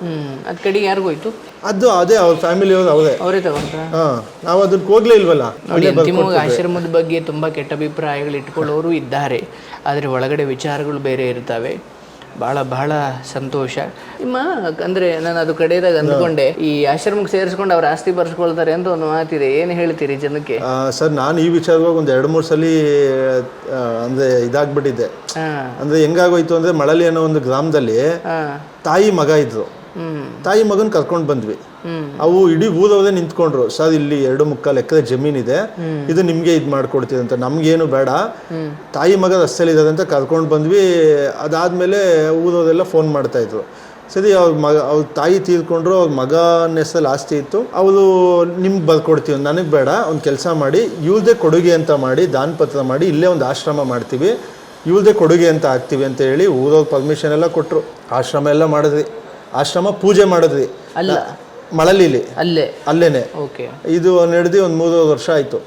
ಹ್ಮ್ ಅದ್ ಕಡೆಗೆ ಯಾರಿಗೋಯ್ತು ಅದು ಅದೇ ಅವ್ರ ಫ್ಯಾಮಿಲಿ ಅವರೇ ಅವರೇ. ತಗೊಂಡ್ರ? ಹಾಂ ನಾವು ಅದಕ್ಕೆ ಹೋಗ್ಲೇ ಇಲ್ವಲ್ಲ? ನೋಡಿ ಅಂತಿಮವಾಗಿ ಆಶ್ರಮದ ಬಗ್ಗೆ ತುಂಬ ಕೆಟ್ಟ ಅಭಿಪ್ರಾಯಗಳು ಇಟ್ಕೊಳ್ಳೋರು ಇದ್ದಾರೆ. ಆದರೆ ಒಳಗಡೆ ವಿಚಾರಗಳು ಬೇರೆ ಇರ್ತವೆ. ಬಹಳ ಬಹಳ ಸಂತೋಷ. ನಿಮ್ಮ ಅಂದ್ರೆ ನಾನು ಅದು ಕಡೆಯದಾಗ ಅಂದ್ಕೊಂಡೆ ಈ ಆಶ್ರಮಕ್ಕೆ ಸೇರಿಸ್ಕೊಂಡು ಅವ್ರ ಆಸ್ತಿ ಬರ್ಸ್ಕೊಳ್ತಾರೆ ಅಂತ ಒಂದು ಮಾತಿದೆ ಏನು ಹೇಳ್ತೀರಿ ಜನಕ್ಕೆ? ಸರ್ ನಾನು ಈ ವಿಚಾರವಾಗಿ ಒಂದು ಎರಡು ಮೂರು ಸಲ ಅಂದ್ರೆ ಅಂದರೆ ಇದಾಗ್ಬಿಟ್ಟಿದ್ದೆ. ಅಂದ್ರೆ ಹೆಂಗಾಗೋಯ್ತು ಅಂದರೆ ಮಳಲಿ ಅನ್ನೋ ಒಂದು ಗ್ರಾಮದಲ್ಲಿ ತಾಯಿ ಮಗ ಇದ್ರು. ತಾಯಿ ಮಗನ ಕರ್ಕೊಂಡು ಬಂದ್ವಿ. ಅವು ಇಡೀ ಊದೋದೇ ನಿಂತ್ಕೊಂಡ್ರು. ಸರ್ ಇಲ್ಲಿ ಎರಡು ಮುಕ್ಕಾಲು ಎಕರೆ ಜಮೀನಿದೆ. ಇದು ನಿಮ್ಗೆ ಇದು ಮಾಡ್ಕೊಡ್ತೀವಿ ಅಂತ. ನಮ್ಗೇನು ಬೇಡ. ತಾಯಿ ಮಗ ರಸ್ತೆಯಲ್ಲಿ ಇದ್ದಾರೆ ಅಂತ ಕರ್ಕೊಂಡು ಬಂದ್ವಿ. ಅದಾದ್ಮೇಲೆ ಊದೋದೆಲ್ಲ ಫೋನ್ ಮಾಡ್ತಾ ಇದ್ರು. ಸರಿ ಅವ್ರ ಮಗ ಅವ್ರ ತಾಯಿ ತೀರ್ಕೊಂಡ್ರು. ಅವ್ರ ಮಗನ ಹೆಸರಲ್ಲಿ ಆಸ್ತಿ ಇತ್ತು. ಅವರು ನಿಮ್ಗೆ ಬರ್ಕೊಡ್ತೀವಿ ನನಗೆ ಬೇಡ. ಒಂದು ಕೆಲಸ ಮಾಡಿ ಇವ್ರದೇ ಕೊಡುಗೆ ಅಂತ ಮಾಡಿ ದಾನಪತ್ರ ಮಾಡಿ ಇಲ್ಲೇ ಒಂದು ಆಶ್ರಮ ಮಾಡ್ತೀವಿ. ಇವ್ರದೇ ಕೊಡುಗೆ ಅಂತ ಹಾಕ್ತೀವಿ ಅಂತ ಹೇಳಿ ಊರವ್ರ ಪರ್ಮಿಷನ್ ಎಲ್ಲ ಕೊಟ್ಟರು ಆಶ್ರಮ ಎಲ್ಲ ಮಾಡಿದ್ವಿ. ಆಶ್ರಮ ಪೂಜೆ ಮಾಡಿದ್ವಿ. ಅಲ್ಲ ಮಳಲಿಲಿ. ಅಲ್ಲೇ. ಅಲ್ಲೇನೆ. ಓಕೆ. ಇದು ನಡೆದು ಒಂದು ಮೂರು ವರ್ಷ ಆಯ್ತು.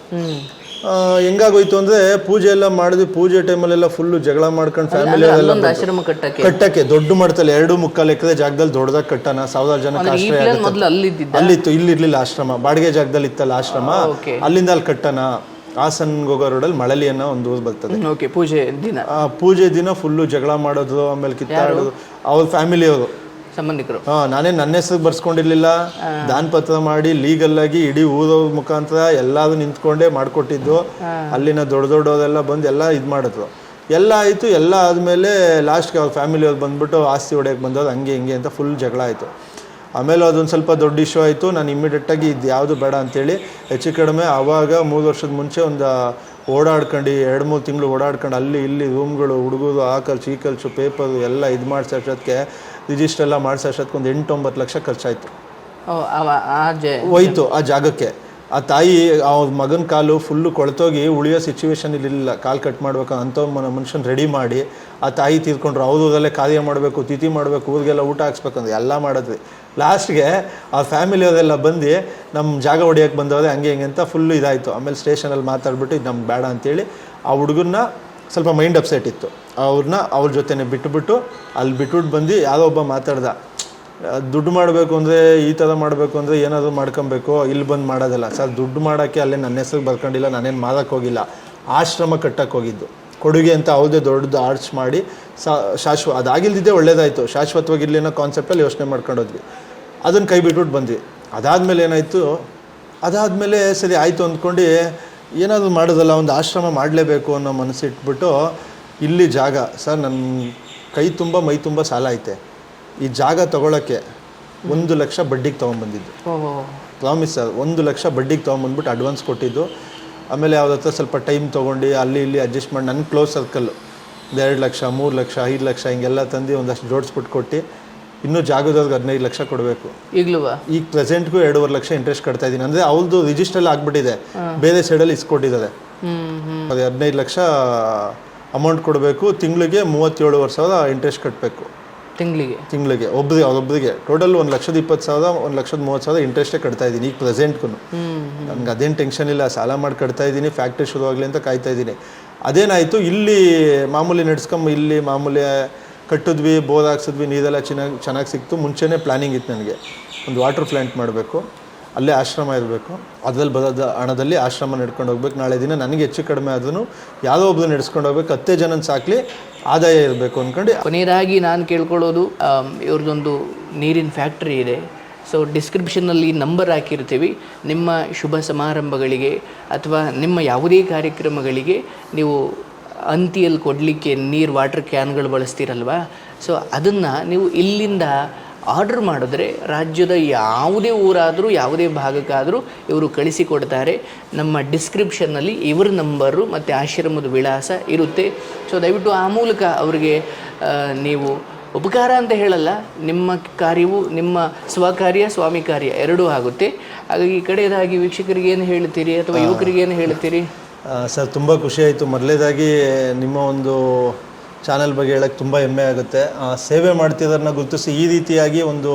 ಹೆಂಗಾಗೋಯ್ತು ಅಂದ್ರೆ ಪೂಜೆ ಎಲ್ಲ ಮಾಡಿದ್ವಿ. ಪೂಜೆ ಟೈಮಲ್ಲೆಲ್ಲ ಫುಲ್ಲು ಜಗಳ ಮಾಡ್ಕೊಂಡು ಫ್ಯಾಮಿಲಿ ಆಶ್ರಮ ಕಟ್ಟಕ್ಕೆ. ಕಟ್ಟಕ್ಕೆ ದೊಡ್ಡ ಮಟ್ಟದಲ್ಲಿ ಎರಡು ಮುಕ್ಕಾಲು ಎಕರೆ ಜಾಗದಲ್ಲಿ ದೊಡ್ಡದಾಗ ಕಟ್ಟಣ. ಸಾವಿರಾರು ಜನಕ್ಕೆ ಆಶ್ರಯ ಅಲ್ಲಿತ್ತು ಇಲ್ಲಿ ಇರ್ಲಿಲ್ಲ ಆಶ್ರಮ. ಬಾಡಿಗೆ ಜಾಗದಲ್ಲಿ ಇತ್ತಲ್ಲ ಆಶ್ರಮ. ಅಲ್ಲಿಂದ ಅಲ್ಲಿ ಕಟ್ಟಣ. ಹಾಸನ್ ಹೋಗೋ ರೋಡಲ್ಲಿ ಮಳಲಿ ಅನ್ನೋ ಒಂದು ಊರು ಬರ್ತದೆ. ಓಕೆ ಪೂಜೆ ದಿನ. ಪೂಜೆ ದಿನ ಫುಲ್ಲು ಜಗಳ ಮಾಡೋದು ಆಮೇಲೆ ಕಿತ್ತಾಡೋದು. ಅವ್ರ ಫ್ಯಾಮಿಲಿಯವರು ಸಂಬಂಧಿಕರು. ಹಾ ನಾನೇ ನನ್ನ ಹೆಸರು ಬರ್ಸ್ಕೊಂಡಿರ್ಲಿಲ್ಲ. ದಾನಪತ್ರ ಮಾಡಿ ಲೀಗಲ್ ಆಗಿ ಇಡೀ ಊರ ಮುಖಾಂತರ ಎಲ್ಲಾರು ನಿಂತ್ಕೊಂಡೇ ಮಾಡ್ಕೊಟ್ಟಿದ್ದು. ಅಲ್ಲಿನ ದೊಡ್ಡ ದೊಡ್ಡವರೆಲ್ಲ ಬಂದು ಎಲ್ಲ ಇದು ಮಾಡಿದ್ರು. ಎಲ್ಲ ಆಯಿತು ಎಲ್ಲ ಆದಮೇಲೆ ಲಾಸ್ಟ್ಗೆ ಅವ್ರ ಫ್ಯಾಮಿಲಿಯವ್ರು ಬಂದ್ಬಿಟ್ಟು ಆಸ್ತಿ ಹೊಡೆಯಕ್ಕೆ ಬಂದವ್ರು ಹಂಗೆ ಹಿಂಗೆ ಅಂತ ಫುಲ್ ಜಗಳ ಆಯಿತು. ಆಮೇಲೆ ಅದೊಂದು ಸ್ವಲ್ಪ ದೊಡ್ಡ ಇಶ್ಯೂ ಆಯಿತು. ನಾನು ಇಮ್ಮಿಡಿಯೇಟಾಗಿ ಇದು ಯಾವುದು ಬೇಡ ಅಂತೇಳಿ ಹೆಚ್ಚು ಕಡಿಮೆ ಆವಾಗ ಮೂರು ವರ್ಷದ ಮುಂಚೆ ಒಂದು ಓಡಾಡ್ಕೊಂಡು ಎರಡು ಮೂರು ತಿಂಗಳು ಓಡಾಡ್ಕೊಂಡು ಅಲ್ಲಿ ಇಲ್ಲಿ ರೂಮ್ಗಳು ಹುಡುಗರು ಆ ಖರ್ಚು ಈ ಖರ್ಚು ಪೇಪರು ಎಲ್ಲ ಇದು ಮಾಡಿಸೋಷ್ಟೊತ್ತಿಗೆ ರಿಜಿಸ್ಟರ್ ಎಲ್ಲ ಮಾಡಿಸೋಷ್ಟೊತ್ತಿಗೆ ಒಂದು ಎಂಟು ಒಂಬತ್ತು ಲಕ್ಷ ಖರ್ಚಾಯಿತು. ಹೋಯ್ತು ಆ ಜಾಗಕ್ಕೆ. ಆ ತಾಯಿ ಅವ್ರ ಮಗನ ಕಾಲು ಫುಲ್ಲು ಕೊಳ್ತೋಗಿ ಉಳಿಯೋ ಸಿಚುವೇಶನ್ ಇರಲಿಲ್ಲ ಕಾಲು ಕಟ್ ಮಾಡ್ಬೇಕು ಅಂತ ಮನುಷ್ಯನ ರೆಡಿ ಮಾಡಿ ಆ ತಾಯಿ ತೀರ್ಕೊಂಡ್ರು. ಅವ್ರದಲ್ಲೇ ಕಾರ್ಯ ಮಾಡಬೇಕು ತಿಥಿ ಮಾಡಬೇಕು ಊರಿಗೆಲ್ಲ ಊಟ ಹಾಕ್ಸ್ಬೇಕಂದ್ರೆ ಎಲ್ಲ ಮಾಡಿದ್ವಿ. ಲಾಸ್ಟ್ಗೆ ಆ ಫ್ಯಾಮಿಲಿ ಅವರೆಲ್ಲ ಬಂದು ನಮ್ಮ ಜಾಗ ಹೊಡಿಯೋಕೆ ಬಂದವ್ರೆ ಹಂಗೆ ಹಿಂಗೆ ಅಂತ ಫುಲ್ಲು ಇದಾಯಿತು. ಆಮೇಲೆ ಸ್ಟೇಷನಲ್ಲಿ ಮಾತಾಡ್ಬಿಟ್ಟು ಇದು ನಮ್ಗೆ ಬೇಡ ಅಂತೇಳಿ ಆ ಹುಡುಗನ್ನ ಸ್ವಲ್ಪ ಮೈಂಡ್ ಅಪ್ಸೆಟ್ ಇತ್ತು. ಅವ್ರನ್ನ ಅವ್ರ ಜೊತೆನೆ ಬಿಟ್ಟುಬಿಟ್ಟು ಅಲ್ಲಿ ಬಿಟ್ಬಿಟ್ಟು ಬಂದು ಯಾವುದೋ ಒಬ್ಬ ಮಾತಾಡ್ದ. ದುಡ್ಡು ಮಾಡಬೇಕು ಅಂದರೆ ಈ ಥರ ಮಾಡಬೇಕು ಅಂದರೆ ಏನಾದರೂ ಮಾಡ್ಕೊಬೇಕು, ಇಲ್ಲಿ ಬಂದು ಮಾಡೋದಲ್ಲ. ಸರ್, ದುಡ್ಡು ಮಾಡೋಕ್ಕೆ ಅಲ್ಲೇ ನನ್ನ ಹೆಸರು ಬರ್ಕೊಂಡಿಲ್ಲ, ನಾನೇನು ಮಾರಕ್ಕೆ ಹೋಗಿಲ್ಲ. ಆಶ್ರಮ ಕಟ್ಟಕ್ಕೆ ಹೋಗಿದ್ದು. ಕೊಡುಗೆ ಅಂತ ಯಾವುದೇ ದೊಡ್ಡದು ಆರ್ಚ್ ಮಾಡಿ ಶಾಶ್ವ, ಅದಾಗಿಲ್ದಿದ್ದೇ ಒಳ್ಳೇದಾಯಿತು. ಶಾಶ್ವತವಾಗಿರಲಿ ಅನ್ನೋ ಕಾನ್ಸೆಪ್ಟಲ್ಲಿ ಯೋಚನೆ ಮಾಡ್ಕೊಂಡೋದ್ವಿ ಅದನ್ನು ಕೈ ಬಿಟ್ಬಿಟ್ಟು ಬಂದ್ವಿ. ಅದಾದಮೇಲೆ ಏನಾಯಿತು? ಅದಾದಮೇಲೆ ಸರಿ ಆಯಿತು ಅಂದ್ಕೊಂಡು ಏನಾದರೂ ಮಾಡೋದಲ್ಲ ಒಂದು ಆಶ್ರಮ ಮಾಡಲೇಬೇಕು ಅನ್ನೋ ಮನಸ್ಸಿಟ್ಬಿಟ್ಟು ಇಲ್ಲಿ ಜಾಗ ಸರ್ ನನ್ನ ಕೈ ತುಂಬ ಮೈ ತುಂಬ ಸಾಲ ಐತೆ. ಈ ಜಾಗ ತಗೊಳ್ಳೋಕ್ಕೆ ಒಂದು ಲಕ್ಷ ಬಡ್ಡಿಗೆ ತೊಗೊಂಬಂದಿದ್ದು. ಪ್ರಾಮಿಸ್ ಸರ್ ಒಂದು ಲಕ್ಷ ಬಡ್ಡಿಗೆ ತೊಗೊಂಬಂದ್ಬಿಟ್ಟು ಅಡ್ವಾನ್ಸ್ ಕೊಟ್ಟಿದ್ದು. ಆಮೇಲೆ ಹತ್ರ ಸ್ವಲ್ಪ ಟೈಮ್ ತೊಗೊಂಡು ಅಲ್ಲಿ ಇಲ್ಲಿ ಅಡ್ಜಸ್ಟ್ ಮಾಡಿ ನನ್ನ ಕ್ಲೋಸ್ ಸರ್ಕಲ್ಲು ಎರಡು ಲಕ್ಷ ಮೂರು ಲಕ್ಷ ಐದು ಲಕ್ಷ ಹಿಂಗೆಲ್ಲ ತಂದು ಒಂದಷ್ಟು ಜೋಡಿಸ್ಬಿಟ್ಟು ಕೊಟ್ಟು ಇನ್ನೂ ಜಾಗದವ್ರಿಗೆ ಹದಿನೈದು ಲಕ್ಷ ಕೊಡಬೇಕು. ಈಗಲೂ ಈಗ ಪ್ರೆಸೆಂಟ್ಗೂ ಎರಡೂವರೆ ಲಕ್ಷ ಇಂಟ್ರೆಸ್ಟ್ ಕಟ್ತಾ ಇದ್ದೀನಿ. ಅಂದರೆ ಅವ್ರದ್ದು ರಿಜಿಸ್ಟರ್ ಆಗ್ಬಿಟ್ಟಿದೆ. ಬೇರೆ ಸೈಡಲ್ಲಿ ಇಸ್ಕೊಟ್ಟಿದ್ದಾರೆ. ಅದೇ ಹದಿನೈದು ಲಕ್ಷ ಅಮೌಂಟ್ ಕೊಡಬೇಕು. ತಿಂಗಳಿಗೆ ಮೂವತ್ತೇಳುವರೆ ಸಾವಿರ ಇಂಟ್ರೆಸ್ಟ್ ಕಟ್ಟಬೇಕು ತಿಂಗಳಿಗೆ? ತಿಂಗಳಿಗೆ. ಒಬ್ಬರಿಗೆ ಅವ್ರೊಬ್ಬರಿಗೆ ಟೋಟಲ್ ಒಂದು ಲಕ್ಷದ ಇಪ್ಪತ್ತು ಸಾವಿರ ಒಂದು ಲಕ್ಷದ ಮೂವತ್ತು ಸಾವಿರ ಇಂಟ್ರೆಸ್ಟೇ ಕಟ್ತಾ ಇದ್ದೀನಿ ಈಗ ಪ್ರೆಸೆಂಟ್ಗೂ ನನಗೆ ಅದೇನು ಟೆನ್ಷನ್ ಇಲ್ಲ. ಸಾಲ ಮಾಡಿ ಕಟ್ತಾ ಇದ್ದೀನಿ. ಫ್ಯಾಕ್ಟ್ರಿ ಶುರುವಾಗಲಿ ಅಂತ ಕಾಯ್ತಾ ಇದ್ದೀನಿ. ಅದೇನಾಯಿತು? ಇಲ್ಲಿ ಮಾಮೂಲಿ ನಡ್ಸ್ಕೊಂಬ ಇಲ್ಲಿ ಮಾಮೂಲಿ ಕಟ್ಟಿದ್ವಿ, ಬೋರ್ ಹಾಕ್ಸಿದ್ವಿ, ನೀರೆಲ್ಲ ಚೆನ್ನಾಗಿ ಚೆನ್ನಾಗಿ ಸಿಕ್ತು. ಮುಂಚೆನೇ ಪ್ಲಾನಿಂಗ್ ಇತ್ತು ನನಗೆ. ಒಂದು ವಾಟರ್ ಪ್ಲ್ಯಾಂಟ್ ಮಾಡಬೇಕು. ಅಲ್ಲೇ ಆಶ್ರಮ ಇರಬೇಕು. ಅದ್ರಲ್ಲಿ ಬರೋದ ಹಣದಲ್ಲಿ ಆಶ್ರಮ ನಡ್ಕೊಂಡು ಹೋಗ್ಬೇಕು. ನಾಳೆ ದಿನ ನನಗೆ ಹೆಚ್ಚು ಕಡಿಮೆ ಆದ್ರೂ ಯಾವುದೋ ಒಬ್ಬರು ನಡೆಸ್ಕೊಂಡು ಹೋಗ್ಬೇಕು. ಹತ್ತೇ ಜನನ ಸಾಕಲಿ ಆದಾಯ ಇರಬೇಕು ಅಂದ್ಕೊಂಡು ಕೊನೆಯದಾಗಿ ನಾನು ಕೇಳ್ಕೊಳ್ಳೋದು ಇವ್ರದ್ದೊಂದು ನೀರಿನ ಫ್ಯಾಕ್ಟ್ರಿ ಇದೆ. ಸೊ ಡಿಸ್ಕ್ರಿಪ್ಷನ್ನಲ್ಲಿ ನಂಬರ್ ಹಾಕಿರ್ತೀವಿ. ನಿಮ್ಮ ಶುಭ ಸಮಾರಂಭಗಳಿಗೆ ಅಥವಾ ನಿಮ್ಮ ಯಾವುದೇ ಕಾರ್ಯಕ್ರಮಗಳಿಗೆ ನೀವು ಅಂತಿಯಲ್ಲಿ ಕೊಡಲಿಕ್ಕೆ ನೀರು ವಾಟರ್ ಕ್ಯಾನ್ಗಳು ಬಳಸ್ತೀರಲ್ವಾ? ಸೊ ಅದನ್ನು ನೀವು ಇಲ್ಲಿಂದ ಆರ್ಡರ್ ಮಾಡಿದ್ರೆ ರಾಜ್ಯದ ಯಾವುದೇ ಊರಾದರೂ ಯಾವುದೇ ಭಾಗಕ್ಕಾದರೂ ಇವರು ಕಳಿಸಿಕೊಡ್ತಾರೆ. ನಮ್ಮ ಡಿಸ್ಕ್ರಿಪ್ಷನ್ನಲ್ಲಿ ಇವರ ನಂಬರು ಮತ್ತು ಆಶ್ರಮದ ವಿಳಾಸ ಇರುತ್ತೆ. ಸೊ ದಯವಿಟ್ಟು ಆ ಮೂಲಕ ಅವರಿಗೆ ನೀವು ಉಪಕಾರ ಅಂತ ಹೇಳಲ್ಲ. ನಿಮ್ಮ ಕಾರ್ಯವು ನಿಮ್ಮ ಸ್ವಕಾರ್ಯ ಸ್ವಾಮಿ ಕಾರ್ಯ ಎರಡೂ ಆಗುತ್ತೆ. ಹಾಗಾಗಿ ಕಡೆಯದಾಗಿ ವೀಕ್ಷಕರಿಗೆ ಏನು ಹೇಳ್ತೀರಿ ಅಥವಾ ಯುವಕರಿಗೆ ಏನು ಹೇಳ್ತೀರಿ? ಸರ್, ತುಂಬ ಖುಷಿಯಾಯಿತು ಮೊದಲೇದಾಗಿ ನಿಮ್ಮ ಒಂದು ಚಾನಲ್ ಬಗ್ಗೆ ಹೇಳೋಕ್ಕೆ ತುಂಬ ಹೆಮ್ಮೆ ಆಗುತ್ತೆ. ಸೇವೆ ಮಾಡ್ತಿದ್ದರನ್ನ ಗುರುತಿಸಿ ಈ ರೀತಿಯಾಗಿ ಒಂದು